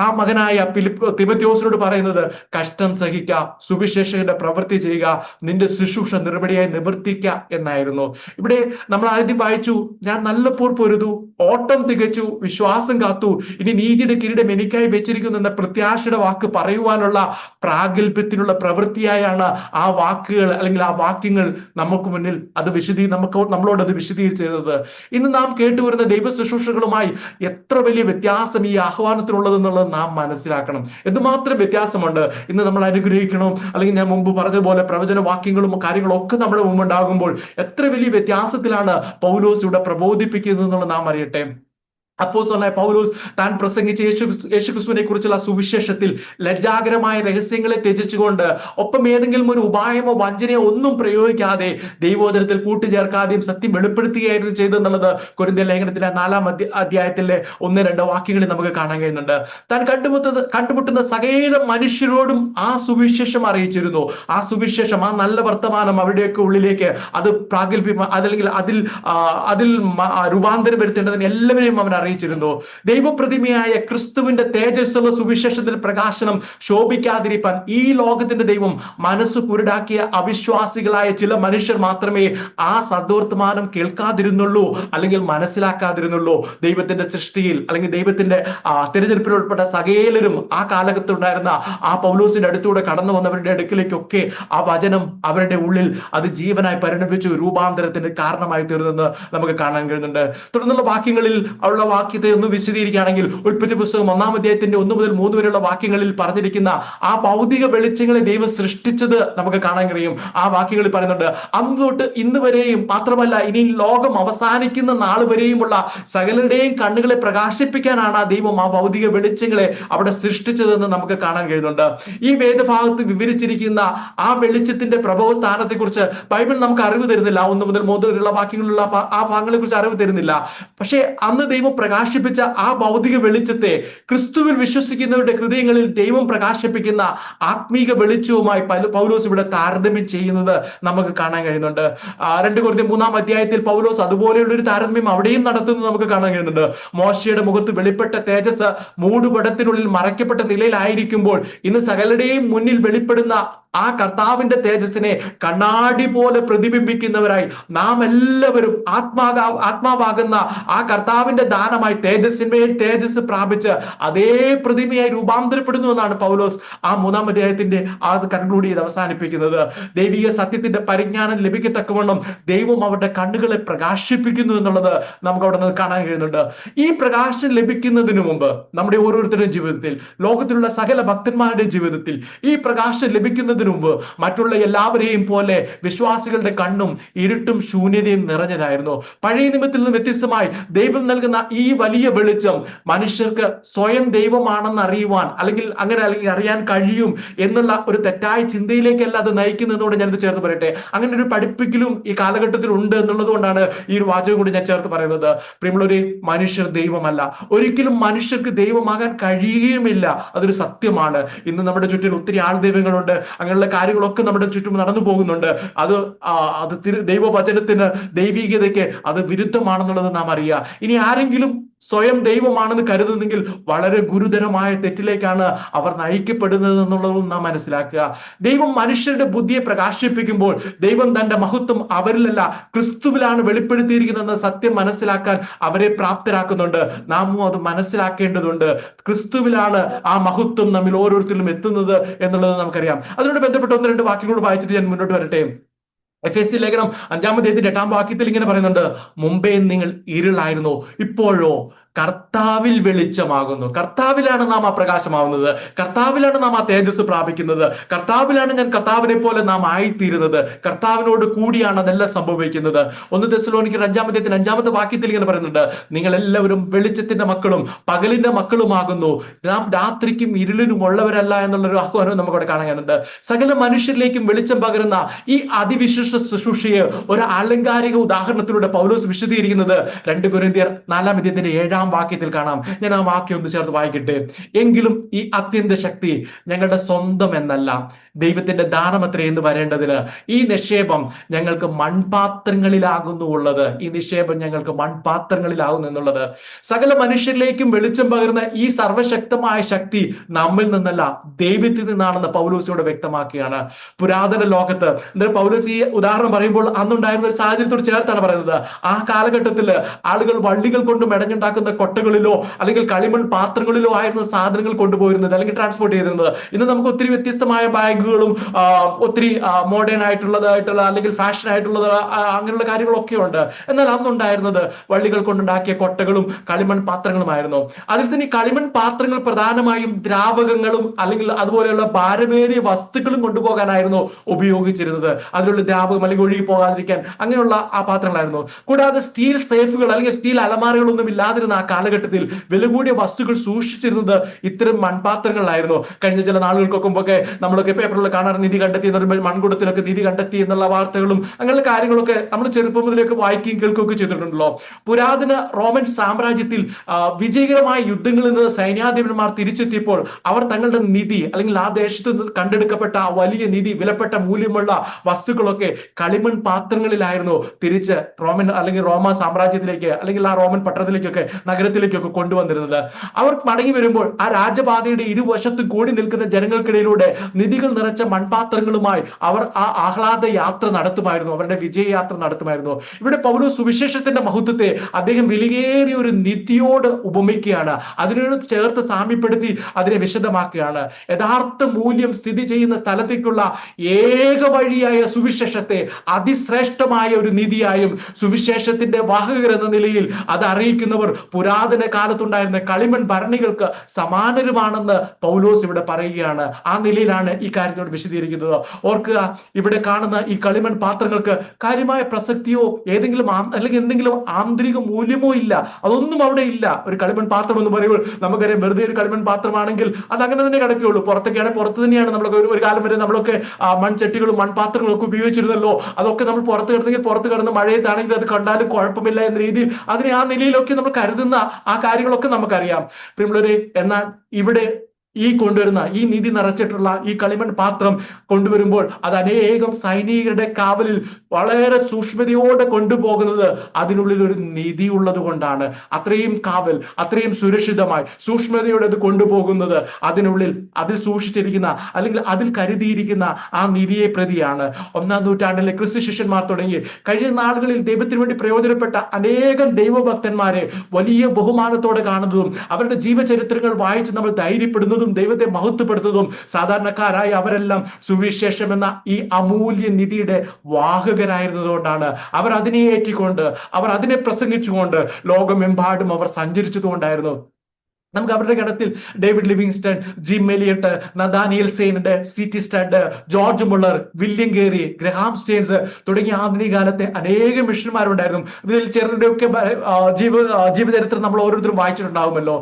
ആ മകനായ ഫിലിപ്പ് തിമത്യോസിനോട് പറയുന്നത് കഷ്ടം സഹിക്കുക സുവിശേഷകന്റെ പ്രവൃത്തി ചെയ്യുക. നിന്റെ ശുശ്രൂഷ നിർവടിയായി നിവർത്തിക്ക എന്നായിരുന്നു. ഇവിടെ നമ്മൾ ആദ്യം വായിച്ചു ഞാൻ നല്ല പോർ പൊരുതു ഓട്ടം തികച്ചു വിശ്വാസം കാത്തു. ഇനി നീതിയുടെ കിരീടം എനിക്കായി വെച്ചിരിക്കുന്നു എന്ന പ്രത്യാശയുടെ വാക്ക് പറയുവാനുള്ള പ്രാഗൽഭ്യത്തിനുള്ള പ്രവൃത്തിയായാണ് ആ വാക്കുകൾ അല്ലെങ്കിൽ ആ വാക്യങ്ങൾ നമുക്ക് മുന്നിൽ അത് വിശദീ നമുക്ക് നമ്മളോട് അത് വിശദീകരിച്ചത് ഇന്ന് നാം കേട്ടുവരുന്ന ദൈവ ശുശ്രൂഷകളുമായി എത്ര വലിയ വ്യത്യാസം ഈ ആഹ്വാനത്തിനുള്ളതെന്നുള്ളത് നാം മനസ്സിലാക്കണം. എന്തുമാത്രം വ്യത്യാസമുണ്ട്? ഇന്ന് നമ്മൾ അനുഗ്രഹിക്കണം? അല്ലെങ്കിൽ ഞാൻ മുമ്പ് പറഞ്ഞതുപോലെ പ്രവചന വാക്യങ്ങളും കാര്യങ്ങളും ഒക്കെ നമ്മുടെ മുമ്പുണ്ടാകുമ്പോൾ എത്ര വലിയ വ്യത്യാസത്തിലാണ് പൗലോസ് ഇവിടെ പ്രബോധിപ്പിക്കുന്നത് എന്നുള്ളത് നാം അറിയട്ടെ? അപ്പോസ്തലനായ പൗലോസ് താൻ പ്രസംഗിച്ച യേശു യേശുക്രിസ്തുവിനെ കുറിച്ചുള്ള സുവിശേഷത്തിൽ ലജ്ജാകരമായ രഹസ്യങ്ങളെ ത്യജിച്ചുകൊണ്ട് ഒപ്പം ഏതെങ്കിലും ഒരു ഉപായമോ വഞ്ചനയോ ഒന്നും പ്രയോഗിക്കാതെ ദൈവോദരത്തിൽ കൂട്ടിച്ചേർക്കാതെയും സത്യം വെളിപ്പെടുത്തുകയായിരുന്നു ചെയ്തെന്നുള്ളത് കുരിന്ത ലേഖനത്തിലെ നാലാം അധ്യ- അധ്യായത്തിലെ ഒന്ന് രണ്ട് വാക്യങ്ങളിൽ നമുക്ക് കാണാൻ കഴിയുന്നുണ്ട്. താൻ കണ്ടുമുട്ടുന്ന കണ്ടുമുട്ടുന്ന സകല മനുഷ്യരോടും ആ സുവിശേഷം അറിയിച്ചിരുന്നു. ആ സുവിശേഷം ആ നല്ല വർത്തമാനം അവരുടെയൊക്കെ ഉള്ളിലേക്ക് അത് പ്രാഗൽഭ്യം അതല്ലെങ്കിൽ അതിൽ അതിൽ രൂപാന്തരം വരുത്തേണ്ടതിന് എല്ലാവരെയും അവൻ അറിയിച്ചിരുന്നു. ദൈവപ്രതിമയായ ക്രിസ്തുവിന്റെ തേജസ്സുള്ള സുവിശേഷത്തിന്റെ പ്രകാശനം ശോഭിക്കാതിരിക്കാൻ ഈ ലോകത്തിന്റെ ദൈവം മനസ്സ് കുരുടാക്കിയ അവിശ്വാസികളായ ചില മനുഷ്യർ മാത്രമേ ആ സദ്വർത്തമാനം കേൾക്കാതിരുന്നുള്ളൂ അല്ലെങ്കിൽ മനസ്സിലാക്കാതിരുന്നുള്ളൂ. ദൈവത്തിന്റെ സൃഷ്ടിയിൽ അല്ലെങ്കിൽ ദൈവത്തിന്റെ തിരഞ്ഞെടുപ്പിൽ ഉൾപ്പെട്ട സകേലരും ആ കാലഘട്ടത്തിലുണ്ടായിരുന്ന ആ പൗലോസിന്റെ അടുത്തൂടെ കടന്നു വന്നവരുടെ അടുക്കിലേക്കൊക്കെ ആ വചനം അവരുടെ ഉള്ളിൽ അത് ജീവനായി പരിണമിച്ചു രൂപാന്തരത്തിന് കാരണമായി തീർന്നെന്ന് നമുക്ക് കാണാൻ കഴിയുന്നുണ്ട്. തുടർന്നുള്ള വാക്യങ്ങളിൽ ഉള്ള വാക്യത്തെ ഒന്ന് വിശദീകരിക്കുകയാണെങ്കിൽ ഉൽപ്പത്തി പുസ്തകം ഒന്നാം അധ്യായത്തിന്റെ ഒന്ന് മുതൽ മൂന്ന് വരെയുള്ള വാക്യങ്ങളിൽ പറഞ്ഞിരിക്കുന്ന ആ ഭൗതിക വെളിച്ചങ്ങളെ ദൈവം സൃഷ്ടിച്ചത് നമുക്ക് കാണാൻ കഴിയും. ആ വാക്യങ്ങളിൽ പറയുന്നുണ്ട് അന്ന് തൊട്ട് ഇന്ന് വരെയും മാത്രമല്ല ഇനി ലോകം അവസാനിക്കുന്ന നാൾ വരെയുമുള്ള സകലരുടെയും കണ്ണുകളെ പ്രകാശിപ്പിക്കാനാണ് ആ ദൈവം ആ ഭൗതിക വെളിച്ചങ്ങളെ അവിടെ സൃഷ്ടിച്ചതെന്ന് നമുക്ക് കാണാൻ കഴിയുന്നുണ്ട്. ഈ വേദഭാഗത്ത് വിവരിച്ചിരിക്കുന്ന ആ വെളിച്ചത്തിന്റെ പ്രഭവ സ്ഥാനത്തെ കുറിച്ച് ബൈബിൾ നമുക്ക് അറിവ് തരുന്നില്ല. ഒന്ന് മുതൽ മൂന്ന് വരെയുള്ള ഭാ- ആ ഭാഗങ്ങളെ കുറിച്ച് അറിവ് തരുന്നില്ല. പക്ഷേ അന്ന് ദൈവം പ്രകാശിപ്പിച്ച ആ ഭൗതിക വെളിച്ചത്തെ ക്രിസ്തുവിൽ വിശ്വസിക്കുന്നവരുടെ ഹൃദയങ്ങളിൽ ദൈവം പ്രകാശിപ്പിക്കുന്ന ആത്മീക വെളിച്ചവുമായി പൗലോസ് ഇവിടെ താരതമ്യം ചെയ്യുന്നത് നമുക്ക് കാണാൻ കഴിയുന്നുണ്ട്. രണ്ട് കുറച്ച് മൂന്നാം അധ്യായത്തിൽ പൗലോസ് അതുപോലെയുള്ള ഒരു താരതമ്യം അവിടെയും നടത്തുന്നത് നമുക്ക് കാണാൻ കഴിയുന്നുണ്ട്. മോശയുടെ മുഖത്ത് വെളിപ്പെട്ട തേജസ് മൂടുപടത്തിനുള്ളിൽ മറയ്ക്കപ്പെട്ട നിലയിലായിരിക്കുമ്പോൾ ഇന്ന് സകലരുടെയും മുന്നിൽ വെളിപ്പെടുന്ന ആ കർത്താവിന്റെ തേജസ്സിനെ കണ്ണാടി പോലെ പ്രതിബിംബിക്കുന്നവരായി നാം എല്ലാവരും ആത്മാകാ ആത്മാവാകുന്ന ആ കർത്താവിന്റെ ദാനമായി തേജസ്സിന്മേൽ തേജസ് പ്രാപിച്ച് അതേ പ്രതിമയായി രൂപാന്തരപ്പെടുന്നു എന്നാണ് പൗലോസ് ആ മൂന്നാം അധ്യായത്തിന്റെ ആ കൺക്ലൂഡ് ചെയ്ത് അവസാനിപ്പിക്കുന്നത്. ദൈവിക സത്യത്തിന്റെ പരിജ്ഞാനം ലഭിക്കത്തക്കവണ്ണം ദൈവം അവരുടെ കണ്ണുകളെ പ്രകാശിപ്പിക്കുന്നു എന്നുള്ളത് നമുക്ക് അവിടെ നിന്ന് കാണാൻ കഴിയുന്നുണ്ട്. ഈ പ്രകാശം ലഭിക്കുന്നതിന് മുമ്പ് നമ്മുടെ ഓരോരുത്തരുടെയും ജീവിതത്തിൽ ലോകത്തിലുള്ള സകല ഭക്തന്മാരുടെ ജീവിതത്തിൽ ഈ പ്രകാശം ലഭിക്കുന്നതിന് വരുന്നതിന് മുമ്പ് മറ്റുള്ള എല്ലാവരെയും പോലെ വിശ്വാസികളുടെ കണ്ണും ഇരുട്ടും ശൂന്യതയും നിറഞ്ഞതായിരുന്നു. പഴയ നിമിത്തിൽ നിന്ന് വ്യത്യസ്തമായി ദൈവം നൽകുന്ന ഈ വലിയ വെളിച്ചം മനുഷ്യർക്ക് സ്വയം ദൈവമാണെന്ന് അറിയുവാൻ അല്ലെങ്കിൽ അങ്ങനെ അല്ലെങ്കിൽ അറിയാൻ കഴിയും എന്നുള്ള ഒരു തെറ്റായ ചിന്തയിലേക്കല്ല അത് നയിക്കുന്നതോടെ ഞാനിത് ചേർത്ത് പറയട്ടെ. അങ്ങനെ ഒരു പഠിപ്പിക്കലും ഈ കാലഘട്ടത്തിൽ ഉണ്ട് എന്നുള്ളത് കൊണ്ടാണ് ഈ ഒരു വാചകം കൂടി ഞാൻ ചേർത്ത് പറയുന്നത്. പ്രിയമുള്ളൊരു മനുഷ്യർ ദൈവമല്ല. ഒരിക്കലും മനുഷ്യർക്ക് ദൈവമാകാൻ കഴിയുകയുമില്ല. അതൊരു സത്യമാണ്. ഇന്ന് നമ്മുടെ ചുറ്റിൽ ഒത്തിരി ആൾ ദൈവങ്ങളുണ്ട് അങ്ങനെയുള്ള കാര്യങ്ങളൊക്കെ നമ്മുടെ ചുറ്റും നടന്നു പോകുന്നുണ്ട്. അത് അത് ദൈവവചനത്തിന് ദൈവീകതയ്ക്ക് അത് വിരുദ്ധമാണെന്നുള്ളത് നാം അറിയുക. ഇനി ആരെങ്കിലും സ്വയം ദൈവമാണെന്ന് കരുതുന്നെങ്കിൽ വളരെ ഗുരുതരമായ തെറ്റിലേക്കാണ് അവർ നയിക്കപ്പെടുന്നത് എന്നുള്ളതും നാം മനസ്സിലാക്കുക. ദൈവം മനുഷ്യരുടെ ബുദ്ധിയെ പ്രകാശിപ്പിക്കുമ്പോൾ ദൈവം തന്റെ മഹത്വം അവരിലല്ല ക്രിസ്തുവിലാണ് വെളിപ്പെടുത്തിയിരിക്കുന്നതെന്ന സത്യം മനസ്സിലാക്കാൻ അവരെ പ്രാപ്തരാക്കുന്നുണ്ട്. നാമും അത് മനസ്സിലാക്കേണ്ടതുണ്ട്. ക്രിസ്തുവിലാണ് ആ മഹത്വം നമ്മിൽ ഓരോരുത്തരിലും എത്തുന്നത് എന്നുള്ളത് നമുക്കറിയാം. അതിനോട് ബന്ധപ്പെട്ട് ഒന്ന് രണ്ട് വാക്യങ്ങൾ വായിച്ചിട്ട് ഞാൻ മുന്നോട്ട് വരട്ടെ. എഫ് എസ് സി ലേഖനം അഞ്ചാമത്തെ എട്ടാം വാക്യത്തിൽ ഇങ്ങനെ പറയുന്നുണ്ട് മുമ്പേ നിങ്ങൾ ഇരുളായിരുന്നു ഇപ്പോഴോ കർത്താവിൽ വെളിച്ചമാകുന്നു. കർത്താവിലാണ് നാം ആ പ്രകാശമാവുന്നത്. കർത്താവിലാണ് നാം ആ തേജസ് പ്രാപിക്കുന്നത്. കർത്താവിലാണ് ഞാൻ കർത്താവിനെ പോലെ നാം ആയിത്തീരുന്നത്. കർത്താവിനോട് കൂടിയാണ് അതെല്ലാം സംഭവിക്കുന്നത്. ഒന്ന് തെസ്സലോനിക്കർ അഞ്ചാമത്തെ അഞ്ചാമത്തെ വാക്യത്തിൽ ഇങ്ങനെ പറയുന്നുണ്ട്. നിങ്ങൾ എല്ലാവരും വെളിച്ചത്തിന്റെ മക്കളും പകലിന്റെ മക്കളുമാകുന്നു. നാം രാത്രിക്കും ഇരുളിനും ഉള്ളവരല്ല എന്നുള്ളൊരു ആഹ്വാനം നമുക്കവിടെ കാണാനുണ്ട് സകല മനുഷ്യരിലേക്കും വെളിച്ചം പകരുന്ന ഈ അതിവിശിഷ്ട ശുശ്രൂഷയെ ഒരു ആലങ്കാരിക ഉദാഹരണത്തിലൂടെ പൗലോസ് വിശദീകരിക്കുന്നത്. രണ്ട് കുരിന്തിയർ നാലാം അധ്യയത്തിന്റെ ഏഴാം വാക്യത്തിൽ കാണാം. ഞാൻ ആ വാക്യം ഒന്ന് ചേർത്ത് വായിക്കട്ടെ. എങ്കിലും ഈ അത്യന്ത ശക്തി ഞങ്ങളുടെ സ്വന്തം എന്നല്ല. ദൈവത്തിന്റെ ദാനം അത്ര എന്ന് വരേണ്ടതിന് ഈ നിക്ഷേപം ഞങ്ങൾക്ക് മൺപാത്രങ്ങളിലാകുന്നു ഉള്ളത്. ഈ നിക്ഷേപം ഞങ്ങൾക്ക് മൺപാത്രങ്ങളിലാകുന്നു എന്നുള്ളത്. സകല മനുഷ്യരിലേക്കും വെളിച്ചം പകർന്ന ഈ സർവശക്തമായ ശക്തി നമ്മിൽ നിന്നല്ല ദൈവത്തിൽ നിന്നാണെന്ന് പൗലോസിയോട് വ്യക്തമാക്കുകയാണ്. പുരാതന ലോകത്ത് എന്നിട്ട് പൗലോസ് ഈ ഉദാഹരണം പറയുമ്പോൾ അന്നുണ്ടായിരുന്ന ഒരു സാഹചര്യത്തോട് ചേർത്താണ് പറയുന്നത്. ആ കാലഘട്ടത്തിൽ ആളുകൾ വള്ളികൾ കൊണ്ട് മെടഞ്ഞുണ്ടാക്കുന്ന കൊട്ടകളിലോ അല്ലെങ്കിൽ കളിമൺ പാത്രങ്ങളിലോ ആയിരുന്നു സാധനങ്ങൾ കൊണ്ടുപോയിരുന്നത് അല്ലെങ്കിൽ ട്രാൻസ്പോർട്ട് ചെയ്തിരുന്നത്. ഇന്ന് നമുക്ക് ഒത്തിരി വ്യത്യസ്തമായ ബാഗുകളും ആ, ഒത്തിരി മോഡേൺ ആയിട്ടുള്ളതായിട്ടുള്ള അല്ലെങ്കിൽ ഫാഷൻ ആയിട്ടുള്ളത് അങ്ങനെയുള്ള കാര്യങ്ങളൊക്കെ ഉണ്ട്. എന്നാൽ അന്നുണ്ടായിരുന്നത് വള്ളികൾ കൊണ്ടുണ്ടാക്കിയ കൊട്ടകളും കളിമൺ പാത്രങ്ങളുമായിരുന്നു. അതിൽ തന്നെ ഈ കളിമൺ പാത്രങ്ങൾ പ്രധാനമായും ദ്രാവകങ്ങളും അല്ലെങ്കിൽ അതുപോലെയുള്ള ഭാരമേറിയ വസ്തുക്കളും കൊണ്ടുപോകാനായിരുന്നു ഉപയോഗിച്ചിരുന്നത്. അതിലുള്ള ദ്രാവകം അല്ലെങ്കിൽ ഒഴുകി പോകാതിരിക്കാൻ അങ്ങനെയുള്ള ആ പാത്രങ്ങളായിരുന്നു. കൂടാതെ സ്റ്റീൽ സേഫുകൾ അല്ലെങ്കിൽ സ്റ്റീൽ അലമാരകളൊന്നും ഇല്ലാതിരുന്ന ആ കാലഘട്ടത്തിൽ വില കൂടിയ വസ്തുക്കൾ സൂക്ഷിച്ചിരുന്നത് ഇത്തരം മൺപാത്രങ്ങളിലായിരുന്നു കഴിഞ്ഞ ചില നാളുകൾക്കൊക്കെ നമ്മളൊക്കെ പേപ്പറിൽ കാണാറ് നിധി കണ്ടെത്തി എന്ന് പറയുമ്പോൾ മൺകുടത്തിലൊക്കെ നിധി കണ്ടെത്തി എന്നുള്ള വാർത്തകളും അങ്ങനെയുള്ള കാര്യങ്ങളൊക്കെ നമ്മൾ ചെറുപ്പം മുതലേക്ക് വായിക്കുകയും കേൾക്കുകയൊക്കെ ചെയ്തിട്ടുണ്ടല്ലോ. പുരാതന റോമൻ സാമ്രാജ്യത്തിൽ വിജയകരമായ യുദ്ധങ്ങളിൽ നിന്ന് സൈന്യാധിപന്മാർ തിരിച്ചെത്തിയപ്പോൾ അവർ തങ്ങളുടെ നിധി അല്ലെങ്കിൽ ആ ദേശത്ത് നിന്ന് കണ്ടെടുക്കപ്പെട്ട വലിയ നിധി വിലപ്പെട്ട മൂല്യമുള്ള വസ്തുക്കളൊക്കെ കളിമൺ പാത്രങ്ങളിലായിരുന്നു തിരിച്ച് റോമൻ അല്ലെങ്കിൽ റോമ സാമ്രാജ്യത്തിലേക്ക് അല്ലെങ്കിൽ ആ റോമൻ പട്ടണത്തിലേക്കൊക്കെ നഗരത്തിലേക്കൊക്കെ കൊണ്ടുവന്നിരുന്നത്. അവർ മടങ്ങി വരുമ്പോൾ ആ രാജപാതയുടെ ഇരുവശത്തും കൂടി നിൽക്കുന്ന ജനങ്ങൾക്കിടയിലൂടെ നിധികൾ നിറച്ച മൺപാത്രങ്ങളുമായി അവർ ആ ആഹ്ലാദ യാത്ര നടത്തുമായിരുന്നു അവരുടെ വിജയയാത്ര നടത്തുമായിരുന്നു. ഇവിടെ പൗലോസ് സുവിശേഷത്തിന്റെ മഹത്വത്തെ അദ്ദേഹം വിലയേറിയ ഒരു നിധിയോട് ഉപമിക്കുകയാണ്. അതിനോട് ചേർത്ത് സാമ്യപ്പെടുത്തി അതിനെ വിശദമാക്കുകയാണ്. യഥാർത്ഥ മൂല്യം സ്ഥിതി ചെയ്യുന്ന സ്ഥലത്തേക്കുള്ള ഏക വഴിയായ സുവിശേഷത്തെ അതിശ്രേഷ്ഠമായ ഒരു നിധിയായും സുവിശേഷത്തിന്റെ വാഹകർ എന്ന നിലയിൽ അത് അറിയിക്കുന്നവർ പുരാതന കാലത്തുണ്ടായിരുന്ന കളിമൺ ഭരണികൾക്ക് സമാനരുമാണെന്ന് പൗലോസ് ഇവിടെ പറയുകയാണ്. ആ നിലയിലാണ് ഈ കാര്യത്തോട് വിശദീകരിക്കുന്നത്. ഓർക്കുക ഇവിടെ കാണുന്ന ഈ കളിമൺ പാത്രങ്ങൾക്ക് കാര്യമായ പ്രസക്തിയോ ഏതെങ്കിലും അല്ലെങ്കിൽ എന്തെങ്കിലും ആന്തരിക മൂല്യമോ ഇല്ല. അതൊന്നും അവിടെ ഇല്ല. ഒരു കളിമൺ പാത്രം എന്ന് പറയുമ്പോൾ നമുക്കറിയാം വെറുതെ ഒരു കളിമൺ പാത്രമാണെങ്കിൽ അത് അങ്ങനെ തന്നെ കിടക്കുകയുള്ളൂ. പുറത്തൊക്കെയാണ് പുറത്ത് തന്നെയാണ് നമ്മളൊക്കെ ഒരു- കാലം വരെ നമ്മളൊക്കെ മൺചട്ടികളും മൺപാത്രങ്ങളും ഒക്കെ ഉപയോഗിച്ചിരുന്നല്ലോ. അതൊക്കെ നമ്മൾ പുറത്ത് കിടന്നെങ്കിൽ പുറത്ത് കിടന്ന് മഴയത്താണെങ്കിൽ അത് കണ്ടാലും കുഴപ്പമില്ല എന്ന രീതിയിൽ അതിനെ ആ നിലയിലൊക്കെ നമ്മൾ കരുതുന്ന ആ കാര്യങ്ങളൊക്കെ നമുക്കറിയാം. പ്രിയമുള്ളവരെ എന്നാൽ ഇവിടെ ഈ കൊണ്ടുവരുന്ന ഈ നിധി നിറച്ചിട്ടുള്ള ഈ കളിമൺ പാത്രം കൊണ്ടുവരുമ്പോൾ അത് അനേകം സൈനികരുടെ കാവലിൽ വളരെ സൂക്ഷ്മതയോടെ കൊണ്ടുപോകുന്നത് അതിനുള്ളിൽ ഒരു നിധി ഉള്ളത് കൊണ്ടാണ്. അത്രയും കാവൽ അത്രയും സുരക്ഷിതമായി സൂക്ഷ്മതയോടെ അത് കൊണ്ടുപോകുന്നത് അതിനുള്ളിൽ അതിൽ സൂക്ഷിച്ചിരിക്കുന്ന അല്ലെങ്കിൽ അതിൽ കരുതിയിരിക്കുന്ന ആ നിധിയെ പ്രതിയാണ്. ഒന്നാം നൂറ്റാണ്ടിലെ ക്രിസ്തു ശിഷ്യന്മാർ തുടങ്ങി. കഴിഞ്ഞ നാളുകളിൽ ദൈവത്തിന് വേണ്ടി പ്രയോജനപ്പെട്ട അനേകം ദൈവഭക്തന്മാരെ വലിയ ബഹുമാനത്തോടെ കാണുന്നതും അവരുടെ ജീവചരിത്രങ്ങൾ വായിച്ച് നമ്മൾ ധൈര്യപ്പെടുന്നതും ദൈവത്തെ മഹത്വപ്പെടുത്തുന്നതും സാധാരണക്കാരായ അവരെല്ലാം സുവിശേഷം എന്ന ഈ അമൂല്യ നിധിയുടെ വാഹകരായിരുന്നതുകൊണ്ടാണ് അവർ അതിനെ ഏറ്റിക്കൊണ്ട് അവർ അതിനെ പ്രസംഗിച്ചുകൊണ്ട് ലോകമെമ്പാടും അവർ സഞ്ചരിച്ചതുകൊണ്ടായിരുന്നു. നമുക്ക് അവരുടെ ഗണത്തിൽ David Livingstone Jim Elliot Nathaniel സെയിനുണ്ട് C T Studd George Muller William Carey Graham Staines തുടങ്ങിയ ആധുനിക കാലത്തെ അനേകം മിഷന്മാരുണ്ടായിരുന്നു ഇതിൽ ചിലരുടെയൊക്കെ ജീവ ജീവചരിത്രം നമ്മൾ ഓരോരുത്തരും വായിച്ചിട്ടുണ്ടാവുമല്ലോ.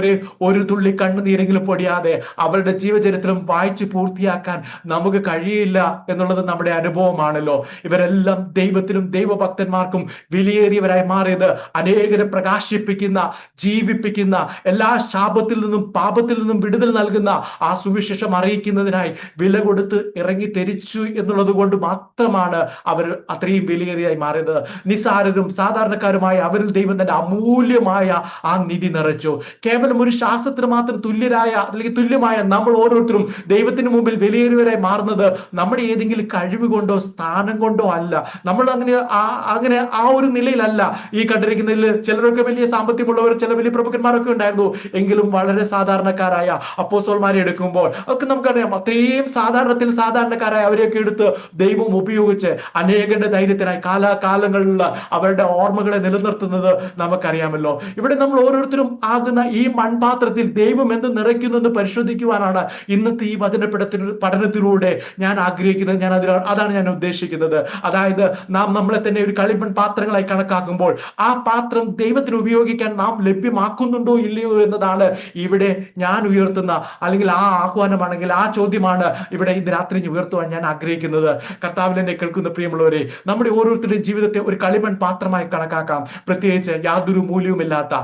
ഒരു ഒരു തുള്ളി കണ്ണുനീരെങ്കിലും പൊടിയാതെ അവരുടെ ജീവചരിത്രം വായിച്ചു പൂർത്തിയാക്കാൻ നമുക്ക് കഴിയില്ല എന്നുള്ളത് നമ്മുടെ അനുഭവമാണല്ലോ. ഇവരെല്ലാം ദൈവത്തിനും ദൈവഭക്തന്മാർക്കും വിലയേറിയവരായി മാറിയത് അനേകരെ പ്രകാശിപ്പിക്കുന്ന ജീവിപ്പിക്കുന്ന എല്ലാ എല്ലാ ശാപത്തിൽ നിന്നും പാപത്തിൽ നിന്നും വിടുതൽ നൽകുന്ന ആ സുവിശേഷം അറിയിക്കുന്നതിനായി വില കൊടുത്ത് ഇറങ്ങി തെരിച്ചു എന്നുള്ളത് കൊണ്ട് മാത്രമാണ് അവർ അത്രയും വിലയേറിയായി മാറിയത്. നിസാരരും സാധാരണക്കാരുമായ അവരിൽ ദൈവം തന്നെ അമൂല്യമായ ആ നിധി നിറച്ചു. കേവലം ഒരു ശാസ്ത്രത്തിന് മാത്രം തുല്യരായ അല്ലെങ്കിൽ തുല്യമായ നമ്മൾ ഓരോരുത്തരും ദൈവത്തിന് മുമ്പിൽ വിലയേറിയവരായി മാറുന്നത് നമ്മുടെ ഏതെങ്കിലും കഴിവ് കൊണ്ടോ സ്ഥാനം കൊണ്ടോ അല്ല. നമ്മൾ അങ്ങനെ അങ്ങനെ ആ ഒരു നിലയിലല്ല ഈ കണ്ടിരിക്കുന്നതിൽ ചിലരൊക്കെ വലിയ സാമ്പത്തികമുള്ളവർ ചില വലിയ പ്രഭുക്കന്മാരൊക്കെ ഉണ്ടായിരുന്നു. എങ്കിലും വളരെ സാധാരണക്കാരായ അപ്പോസോൾമാരെ എടുക്കുമ്പോൾ അതൊക്കെ നമുക്കറിയാം അത്രയും സാധാരണത്തിൽ സാധാരണക്കാരായ അവരെയൊക്കെ എടുത്ത് ദൈവം ഉപയോഗിച്ച് അനേകന്റെ ധൈര്യത്തിനായി കാലാകാലങ്ങളിലുള്ള അവരുടെ ഓർമ്മകളെ നിലനിർത്തുന്നത് നമുക്കറിയാമല്ലോ. ഇവിടെ നമ്മൾ ഓരോരുത്തരും ആകുന്ന ഈ മൺപാത്രത്തിൽ ദൈവം എന്ത് നിറയ്ക്കുന്നത് പരിശോധിക്കുവാനാണ് ഇന്നത്തെ ഈ വചന പഠനത്തിലൂടെ ഞാൻ ആഗ്രഹിക്കുന്നത്. ഞാൻ അതിൽ അതാണ് ഞാൻ ഉദ്ദേശിക്കുന്നത്. അതായത് നാം നമ്മളെ തന്നെ ഒരു കളിമൺ പാത്രങ്ങളായി കണക്കാക്കുമ്പോൾ ആ പാത്രം ദൈവത്തിന് ഉപയോഗിക്കാൻ നാം ലഭ്യമാക്കുന്നുണ്ടോ ഇല്ലയോ എന്നതാണ് ഇവിടെ ഞാൻ ഉയർത്തുന്ന അല്ലെങ്കിൽ ആ ആഹ്വാനമാണെങ്കിൽ ആ ചോദ്യമാണ് ഇവിടെ ഇന്ന് രാത്രി ഉയർത്തുവാൻ ഞാൻ ആഗ്രഹിക്കുന്നത്. കർത്താവിൽ എന്നെ കേൾക്കുന്ന പ്രിയമുള്ളവരെ നമ്മുടെ ഓരോരുത്തരുടെയും ജീവിതത്തെ ഒരു കളിമൺ പാത്രമായി കണക്കാക്കാം. പ്രത്യേകിച്ച് യാതൊരു മൂല്യവുമില്ലാത്ത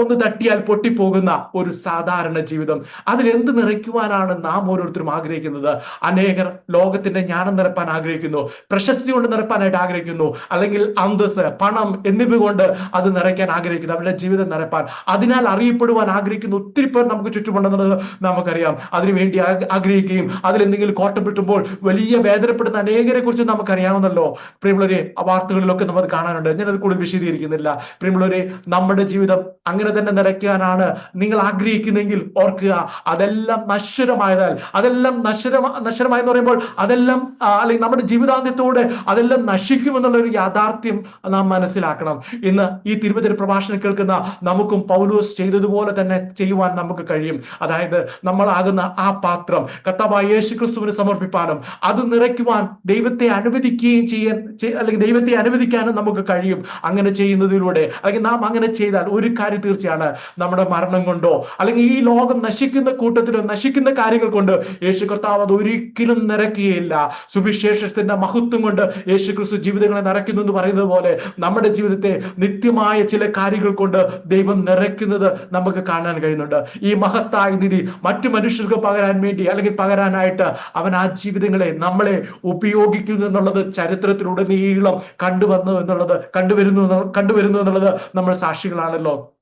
ഒന്ന് തട്ടിയാൽ പൊട്ടിപ്പോകുന്ന ഒരു സാധാരണ ജീവിതം. അതിൽ എന്ത് നിറയ്ക്കുവാനാണ് നാം ഓരോരുത്തരും ആഗ്രഹിക്കുന്നത്? അനേകർ ലോകത്തിന്റെ ജ്ഞാനം നിറപ്പാൻ ആഗ്രഹിക്കുന്നു പ്രശസ്തി കൊണ്ട് നിറപ്പാനായിട്ട് ആഗ്രഹിക്കുന്നു അല്ലെങ്കിൽ അന്തസ് പണം എന്നിവ കൊണ്ട് അത് നിറയ്ക്കാൻ ആഗ്രഹിക്കുന്നു. അവരുടെ ജീവിതം നിറപ്പാൻ. അതിനാൽ അറിയപ്പെടുവാൻ ആഗ്രഹിക്കുന്ന ഒത്തിരി പേർ നമുക്ക് ചുറ്റുമുണ്ടെന്നുള്ളത് നമുക്കറിയാം. അതിനുവേണ്ടി ആഗ്രഹിക്കുകയും അതിൽ എന്തെങ്കിലും കോട്ടം കിട്ടുമ്പോൾ വലിയ വേദനപ്പെടുന്ന അനേകരെ കുറിച്ച് നമുക്കറിയാവുന്നല്ലോ. പ്രിയമുള്ളവരെ വാർത്തകളിലൊക്കെ നമ്മൾ കാണാനുണ്ട്. ഞാനത് കൂടുതൽ വിശദീകരിക്കുന്നില്ല. പ്രിയമുള്ളവരെ നമ്മുടെ ജീവിതം അങ്ങനെ തന്നെ നിറയ്ക്കാനാണ് നിങ്ങൾ ആഗ്രഹിക്കുന്നെങ്കിൽ ഓർക്കുക അതെല്ലാം നശ്വരമായതാൽ അതെല്ലാം നശ്വര നശ്വരമായെന്ന് പറയുമ്പോൾ അതെല്ലാം അല്ലെങ്കിൽ നമ്മുടെ ജീവിതാന്ത്യത്തോടെ അതെല്ലാം നശിക്കുമെന്നുള്ള ഒരു യാഥാർത്ഥ്യം നാം മനസ്സിലാക്കണം. ഇന്ന് ഈ തിരുവചന പ്രഭാഷണം കേൾക്കുന്ന നമുക്കും പൗലോസ് ചെയ്തതുപോലെ തന്നെ ചെയ്യുവാൻ നമുക്ക് കഴിയും. അതായത് നമ്മളാകുന്ന ആ പാത്രം കർത്താവായ യേശു ക്രിസ്തുവിന് സമർപ്പിപ്പാനും അത് നിറയ്ക്കുവാൻ ദൈവത്തെ അനുവദിക്കുകയും ചെയ്യാൻ അല്ലെങ്കിൽ ദൈവത്തെ അനുവദിക്കാനും നമുക്ക് കഴിയും. അങ്ങനെ ചെയ്യുന്നതിലൂടെ അല്ലെങ്കിൽ നാം അങ്ങനെ ചെയ്താൽ ഒരു കാര്യം തീർച്ചയാണ്. നമ്മുടെ മരണം കൊണ്ടോ അല്ലെങ്കിൽ ഈ ലോകം നശിക്കുന്ന കൂട്ടത്തിലോ നശിക്കുന്ന കാര്യങ്ങൾ കൊണ്ട് യേശു കർത്താവ് അത് ഒരിക്കലും നിറയ്ക്കുകയില്ല. സുവിശേഷത്തിന്റെ മഹത്വം കൊണ്ട് യേശു ക്രിസ്തു ജീവിതങ്ങളെ നിറയ്ക്കുന്നു എന്ന് പറയുന്നത് പോലെ നമ്മുടെ ജീവിതത്തെ നിത്യമായ ചില കാര്യങ്ങൾ കൊണ്ട് ദൈവം നിറയ്ക്കുന്നത് നമുക്ക് കാണാൻ കഴിയുന്നുണ്ട്. ഈ മഹത്തായ നിധി മറ്റു മനുഷ്യർക്ക് പകരാൻ വേണ്ടി അല്ലെങ്കിൽ പകരാനായിട്ട് അവൻ ആ ജീവിതങ്ങളെ നമ്മളെ ഉപയോഗിക്കുന്നു എന്നുള്ളത് ചരിത്രത്തിലുടനീളം കണ്ടുവന്നു എന്നുള്ളത് കണ്ടുവരുന്നു കണ്ടുവരുന്നു എന്നുള്ളത് നമ്മൾ സാക്ഷികളാണല്ലോ.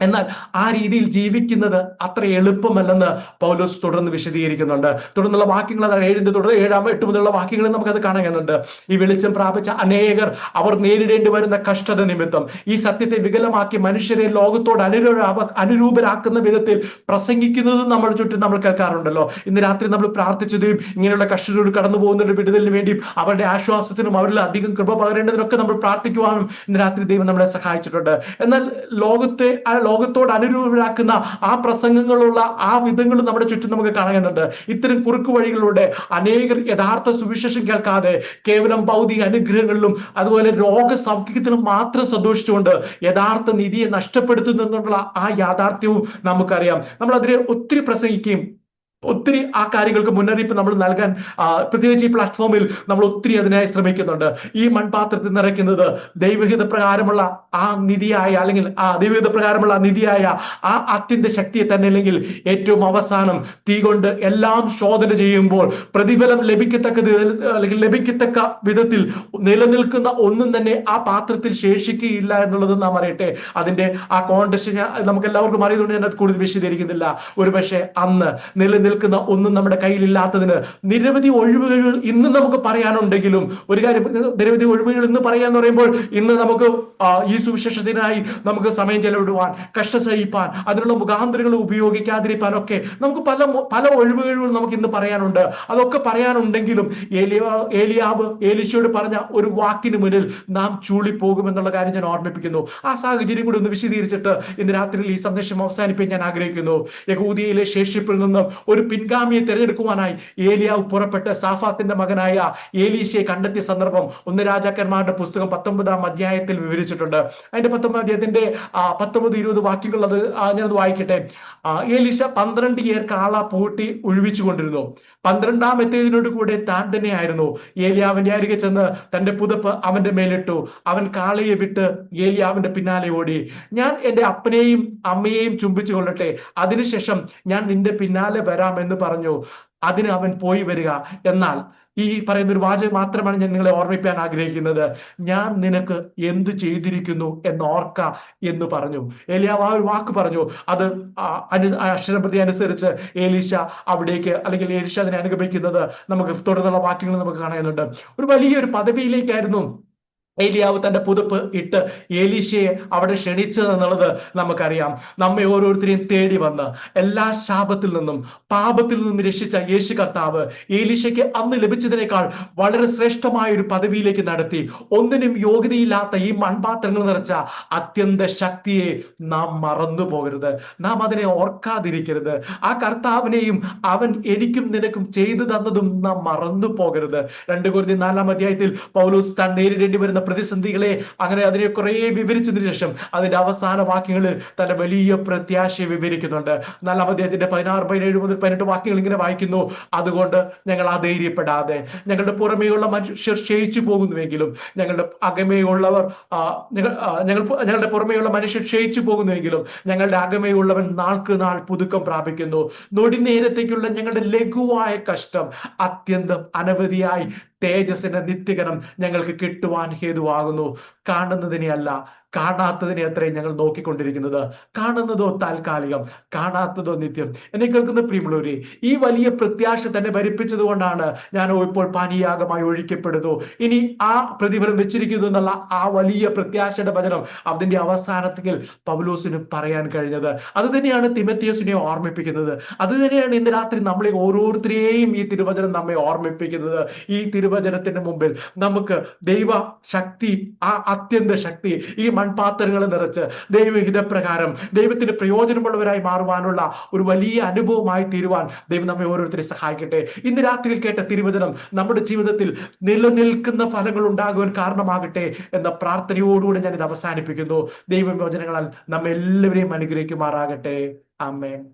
എന്നാൽ ആ രീതിയിൽ ജീവിക്കുന്നത് അത്ര എളുപ്പമല്ലെന്ന് പൗലോസ് തുടർന്ന് വിശദീകരിക്കുന്നുണ്ട്. തുടർന്നുള്ള വാക്യങ്ങൾ അതായത് ഏഴിന്റെ തുടർന്ന് ഏഴാം എട്ട് മുതലുള്ള വാക്യങ്ങളിൽ നമുക്കത് കാണുന്നുണ്ട് ഈ വെളിച്ചം പ്രാപിച്ച അനേകർ അവർ നേരിടേണ്ടി വരുന്ന കഷ്ടത നിമിത്തം. ഈ സത്യത്തെ വികലമാക്കി മനുഷ്യരെ ലോകത്തോട് അനുരൂപ അനുരൂപരാക്കുന്ന വിധത്തിൽ പ്രസംഗിക്കുന്നതും നമ്മൾ ചുറ്റും നമ്മൾ കേൾക്കാറുണ്ടല്ലോ. ഇന്ന് രാത്രി നമ്മൾ പ്രാർത്ഥിച്ചതും ഇങ്ങനെയുള്ള കഷ്ടതയോട് കടന്നു പോകുന്നതിന്റെ വിടുതലിന് വേണ്ടിയും അവരുടെ ആശ്വാസത്തിനും അവരിൽ അധികം കൃപ പകരേണ്ടതിനൊക്കെ നമ്മൾ പ്രാർത്ഥിക്കുവാനും ഇന്ന് രാത്രി ദൈവം നമ്മളെ സഹായിച്ചിട്ടുണ്ട്. എന്നാൽ ലോകത്തെ ലോകത്തോട് അനുരൂപരാക്കുന്ന ആ പ്രസംഗങ്ങളുള്ള ആ വിധങ്ങൾ നമ്മുടെ ചുറ്റും നമുക്ക് കാണുന്നുണ്ട്. ഇത്തരം കുറുക്കു വഴികളിലൂടെ അനേകർ യഥാർത്ഥ സുവിശേഷം കേൾക്കാതെ കേവലം ഭൗതിക അനുഗ്രഹങ്ങളിലും അതുപോലെ രോഗസൗഖ്യത്തിനും മാത്രം സന്തോഷിച്ചുകൊണ്ട് യഥാർത്ഥ നിധിയെ നഷ്ടപ്പെടുത്തുന്നുള്ള ആ യാഥാർത്ഥ്യവും നമുക്കറിയാം. നമ്മൾ അതിനെ ഒത്തിരി പ്രസംഗിക്കുകയും ഒത്തിരി ആ കാര്യങ്ങൾക്ക് മുന്നറിയിപ്പ് നമ്മൾ നൽകാൻ പ്രത്യേകിച്ച് ഈ പ്ലാറ്റ്ഫോമിൽ നമ്മൾ ഒത്തിരി അതിനായി ശ്രമിക്കുന്നുണ്ട്. ഈ മൺപാത്രത്തിൽ നിറയ്ക്കുന്നത് ദൈവഹിത പ്രകാരമുള്ള ആ നിധിയായ അല്ലെങ്കിൽ ആ ദൈവഹിത പ്രകാരമുള്ള നിധിയായ ആ അത്യന്ത ശക്തിയെ തന്നെ അല്ലെങ്കിൽ ഏറ്റവും അവസാനം തീ കൊണ്ട് എല്ലാം ശോധന ചെയ്യുമ്പോൾ പ്രതിഫലം ലഭിക്കത്തക്ക അല്ലെങ്കിൽ ലഭിക്കത്തക്ക വിധത്തിൽ നിലനിൽക്കുന്ന ഒന്നും തന്നെ ആ പാത്രത്തിൽ ശേഷിക്കുകയില്ല എന്നുള്ളത് നാം അറിയട്ടെ. അതിന്റെ ആ കോണ്ടസ്റ്റ് നമുക്ക് എല്ലാവർക്കും അറിയുന്നുണ്ട് ഞാൻ അത് കൂടുതൽ വിശദീകരിക്കുന്നില്ല. ഒരുപക്ഷെ അന്ന് നിലനിൽ നിൽക്കുന്ന ഒന്നും നമ്മുടെ കയ്യിലില്ലാത്തതിന് നിരവധി ഒഴിവുകൾ ഇന്ന് നമുക്ക് പറയാനുണ്ടെങ്കിലും ഒരു കാര്യം നിരവധി ഒഴിവുകൾ ഇന്ന് പറയാന്ന് പറയുമ്പോൾ ഇന്ന് നമുക്ക് ഈ സുവിശേഷത്തിനായി നമുക്ക് സമയം ചെലവിടുവാൻ കഷ്ട സഹിപ്പാൻ അതിനുള്ള മുഖാന്തരങ്ങൾ ഉപയോഗിക്കാതിരിക്കാൻ ഒക്കെ നമുക്ക് പല പല ഒഴിവുകൾ നമുക്ക് ഇന്ന് പറയാനുണ്ട്. അതൊക്കെ പറയാനുണ്ടെങ്കിലും ഏലിയ ഏലിയാവ് ഏലിശയോട് പറഞ്ഞ ഒരു വാക്കിന് മുന്നിൽ നാം ചൂളിപ്പോകും എന്നുള്ള കാര്യം ഞാൻ ഓർമ്മിപ്പിക്കുന്നു. ആ സാഹചര്യം കൂടി ഒന്ന് വിശദീകരിച്ചിട്ട് ഇന്ന് രാത്രിയിൽ ഈ സന്ദേശം അവസാനിപ്പിക്കാൻ ഞാൻ ആഗ്രഹിക്കുന്നു. യഹൂദിയയിലെ ശേഷിപ്പിൽ നിന്നും ഒരു പിൻഗാമിയെ തിരഞ്ഞെടുക്കുവാനായി ഏലിയാവ് പുറപ്പെട്ട് സാഫാത്തിന്റെ മകനായ ഏലീശയെ കണ്ടെത്തിയ സന്ദർഭം ഒന്ന് രാജാക്കന്മാരുടെ പുസ്തകം പത്തൊമ്പതാം അധ്യായത്തിൽ വിവരിച്ചിട്ടുണ്ട്. അതിന്റെ പത്തൊമ്പത് അധ്യായത്തിന്റെ പത്തൊമ്പത് ഇരുപത് വാക്യങ്ങൾ അത് ഞാനത് വായിക്കട്ടെ. ഏലീശ പന്ത്രണ്ട് ഇയർ കാള പൂട്ടി ഒഴിവിച്ചു കൊണ്ടിരുന്നു. പന്ത്രണ്ടാമത്തേതിനോട് കൂടെ താൻ തന്നെയായിരുന്നു. ഏലിയാവിന്റെ അരികെ ചെന്ന് തന്റെ പുതപ്പ് അവന്റെ മേലിട്ടു. അവൻ കാളയെ വിട്ട് ഏലിയാവിന്റെ പിന്നാലെ ഓടി. ഞാൻ എന്റെ അപ്പനെയും അമ്മയെയും ചുംബിച്ചു കൊള്ളട്ടെ. അതിനുശേഷം ഞാൻ നിന്റെ പിന്നാലെ വരാമെന്ന് പറഞ്ഞു. അതിന് അവൻ പോയി വരിക. എന്നാൽ ഈ പറയുന്ന ഒരു വാചകം മാത്രമാണ് ഞാൻ നിങ്ങളെ ഓർമ്മിപ്പാൻ ആഗ്രഹിക്കുന്നത്. ഞാൻ നിനക്ക് എന്ത് ചെയ്തിരിക്കുന്നു എന്ന് ഓർക്ക എന്ന് പറഞ്ഞു. ഏലിയാവ് ആ ഒരു വാക്ക് പറഞ്ഞു. അത് അനു അക്ഷരപ്രതി അനുസരിച്ച് ഏലീഷ അവിടേക്ക് അല്ലെങ്കിൽ ഏലീഷ അതിനെ അനുഗമിക്കുന്നത് നമുക്ക് തുടർന്നുള്ള വാക്യങ്ങൾ നമുക്ക് കാണാനുണ്ട്. ഒരു വലിയൊരു പദവിയിലേക്കായിരുന്നു ഏലിയാവ് തന്റെ പുതുപ്പ് ഇട്ട് ഏലീശയെ അവിടെ ക്ഷണിച്ചത് എന്നുള്ളത് നമുക്കറിയാം. നമ്മെ ഓരോരുത്തരെയും തേടി വന്ന് എല്ലാ ശാപത്തിൽ നിന്നും പാപത്തിൽ നിന്നും രക്ഷിച്ച യേശു കർത്താവ് ഏലീശയ്ക്ക് അന്ന് ലഭിച്ചതിനേക്കാൾ വളരെ ശ്രേഷ്ഠമായ ഒരു പദവിയിലേക്ക് നടത്തി. ഒന്നിനും യോഗ്യതയില്ലാത്ത ഈ മൺപാത്രങ്ങൾ നിറച്ച അത്യന്ത ശക്തിയെ നാം മറന്നു പോകരുത് നാം അതിനെ ഓർക്കാതിരിക്കരുത്. ആ കർത്താവിനെയും അവൻ എനിക്കും നിനക്കും ചെയ്തു തന്നതും നാം മറന്നു പോകരുത് രണ്ടു കുരുതി നാലാം അധ്യായത്തിൽ പൗലൂസ് താൻ നേരിടേണ്ടി വരുന്ന പ്രതിസന്ധികളെ അങ്ങനെ അതിനെ കുറേ വിവരിച്ചതിന് ശേഷം അതിന്റെ അവസാന വാക്യങ്ങളിൽ തന്റെ വലിയ പ്രത്യാശയെ വിവരിക്കുന്നുണ്ട്. നാലാം അദ്ദേഹത്തിന്റെ പതിനാറ് പതിനേഴ് മുതൽ പതിനെട്ട് വാക്യങ്ങൾ ഇങ്ങനെ വായിക്കുന്നു. അതുകൊണ്ട് ഞങ്ങൾ അധൈര്യപ്പെടാതെ ഞങ്ങളുടെ പുറമേയുള്ള മനുഷ്യർ ക്ഷയിച്ചു പോകുന്നുവെങ്കിലും ഞങ്ങളുടെ അകമേയുള്ളവർ ഞങ്ങൾ ഞങ്ങളുടെ പുറമേയുള്ള മനുഷ്യർ ക്ഷയിച്ചു പോകുന്നുവെങ്കിലും ഞങ്ങളുടെ അകമേയുള്ളവൻ നാൾക്ക് നാൾ പുതുക്കം പ്രാപിക്കുന്നു. നൊടി നേരത്തേക്കുള്ള ഞങ്ങളുടെ ലഘുവായ കഷ്ടം അത്യന്തം അനവധിയായി തേജസ്സിന്റെ നിത്യകരം ഞങ്ങൾക്ക് കിട്ടുവാൻ ഹേതുവാകുന്നു. കാണുന്നതിനെയല്ല കാണാത്തതിനെ അത്രയും ഞങ്ങൾ നോക്കിക്കൊണ്ടിരിക്കുന്നത്. കാണുന്നതോ താൽക്കാലികം കാണാത്തതോ നിത്യം. എന്നെ കേൾക്കുന്ന പ്രിയമുള്ളവരെ ഈ വലിയ പ്രത്യാശ തന്നെ ഭരിപ്പിച്ചത് കൊണ്ടാണ് ഞാൻ ഇപ്പോൾ പാനീയാഗമായി ഒഴിക്കപ്പെടുന്നു. ഇനി ആ പ്രതിഫലം വെച്ചിരിക്കുന്നു എന്നുള്ള ആ വലിയ പ്രത്യാശയുടെ വചനം അതിന്റെ അവസാനത്തിൽ പൗലോസിന് പറയാൻ കഴിഞ്ഞത്. അത് തന്നെയാണ് തിമത്തിയസിനെ ഓർമ്മിപ്പിക്കുന്നത്. അത് തന്നെയാണ് ഇന്ന് രാത്രി നമ്മളെ ഓരോരുത്തരെയും ഈ തിരുവചനം നമ്മെ ഓർമ്മിപ്പിക്കുന്നത്. ഈ തിരുവചനത്തിന്റെ മുമ്പിൽ നമുക്ക് ദൈവ ശക്തി ആ അത്യന്ത ശക്തി ഈ മൺപാത്രങ്ങൾ നിറച്ച് ദൈവഹിതപ്രകാരം ദൈവത്തിന് പ്രയോജനമുള്ളവരായി മാറുവാനുള്ള ഒരു വലിയ അനുഭവമായി തീരുവാൻ ദൈവം നമ്മെ ഓരോരുത്തരെ സഹായിക്കട്ടെ. ഇന്ന് രാത്രിയിൽ കേട്ട തിരുവചനം നമ്മുടെ ജീവിതത്തിൽ നിലനിൽക്കുന്ന ഫലങ്ങൾ ഉണ്ടാകുവാൻ കാരണമാകട്ടെ എന്ന പ്രാർത്ഥനയോടുകൂടി ഞാൻ ഇത് അവസാനിപ്പിക്കുന്നു. ദൈവം വചനങ്ങളാൽ നമ്മെ എല്ലാവരെയും അനുഗ്രഹിക്കുമാറാകട്ടെ. അമ്മേ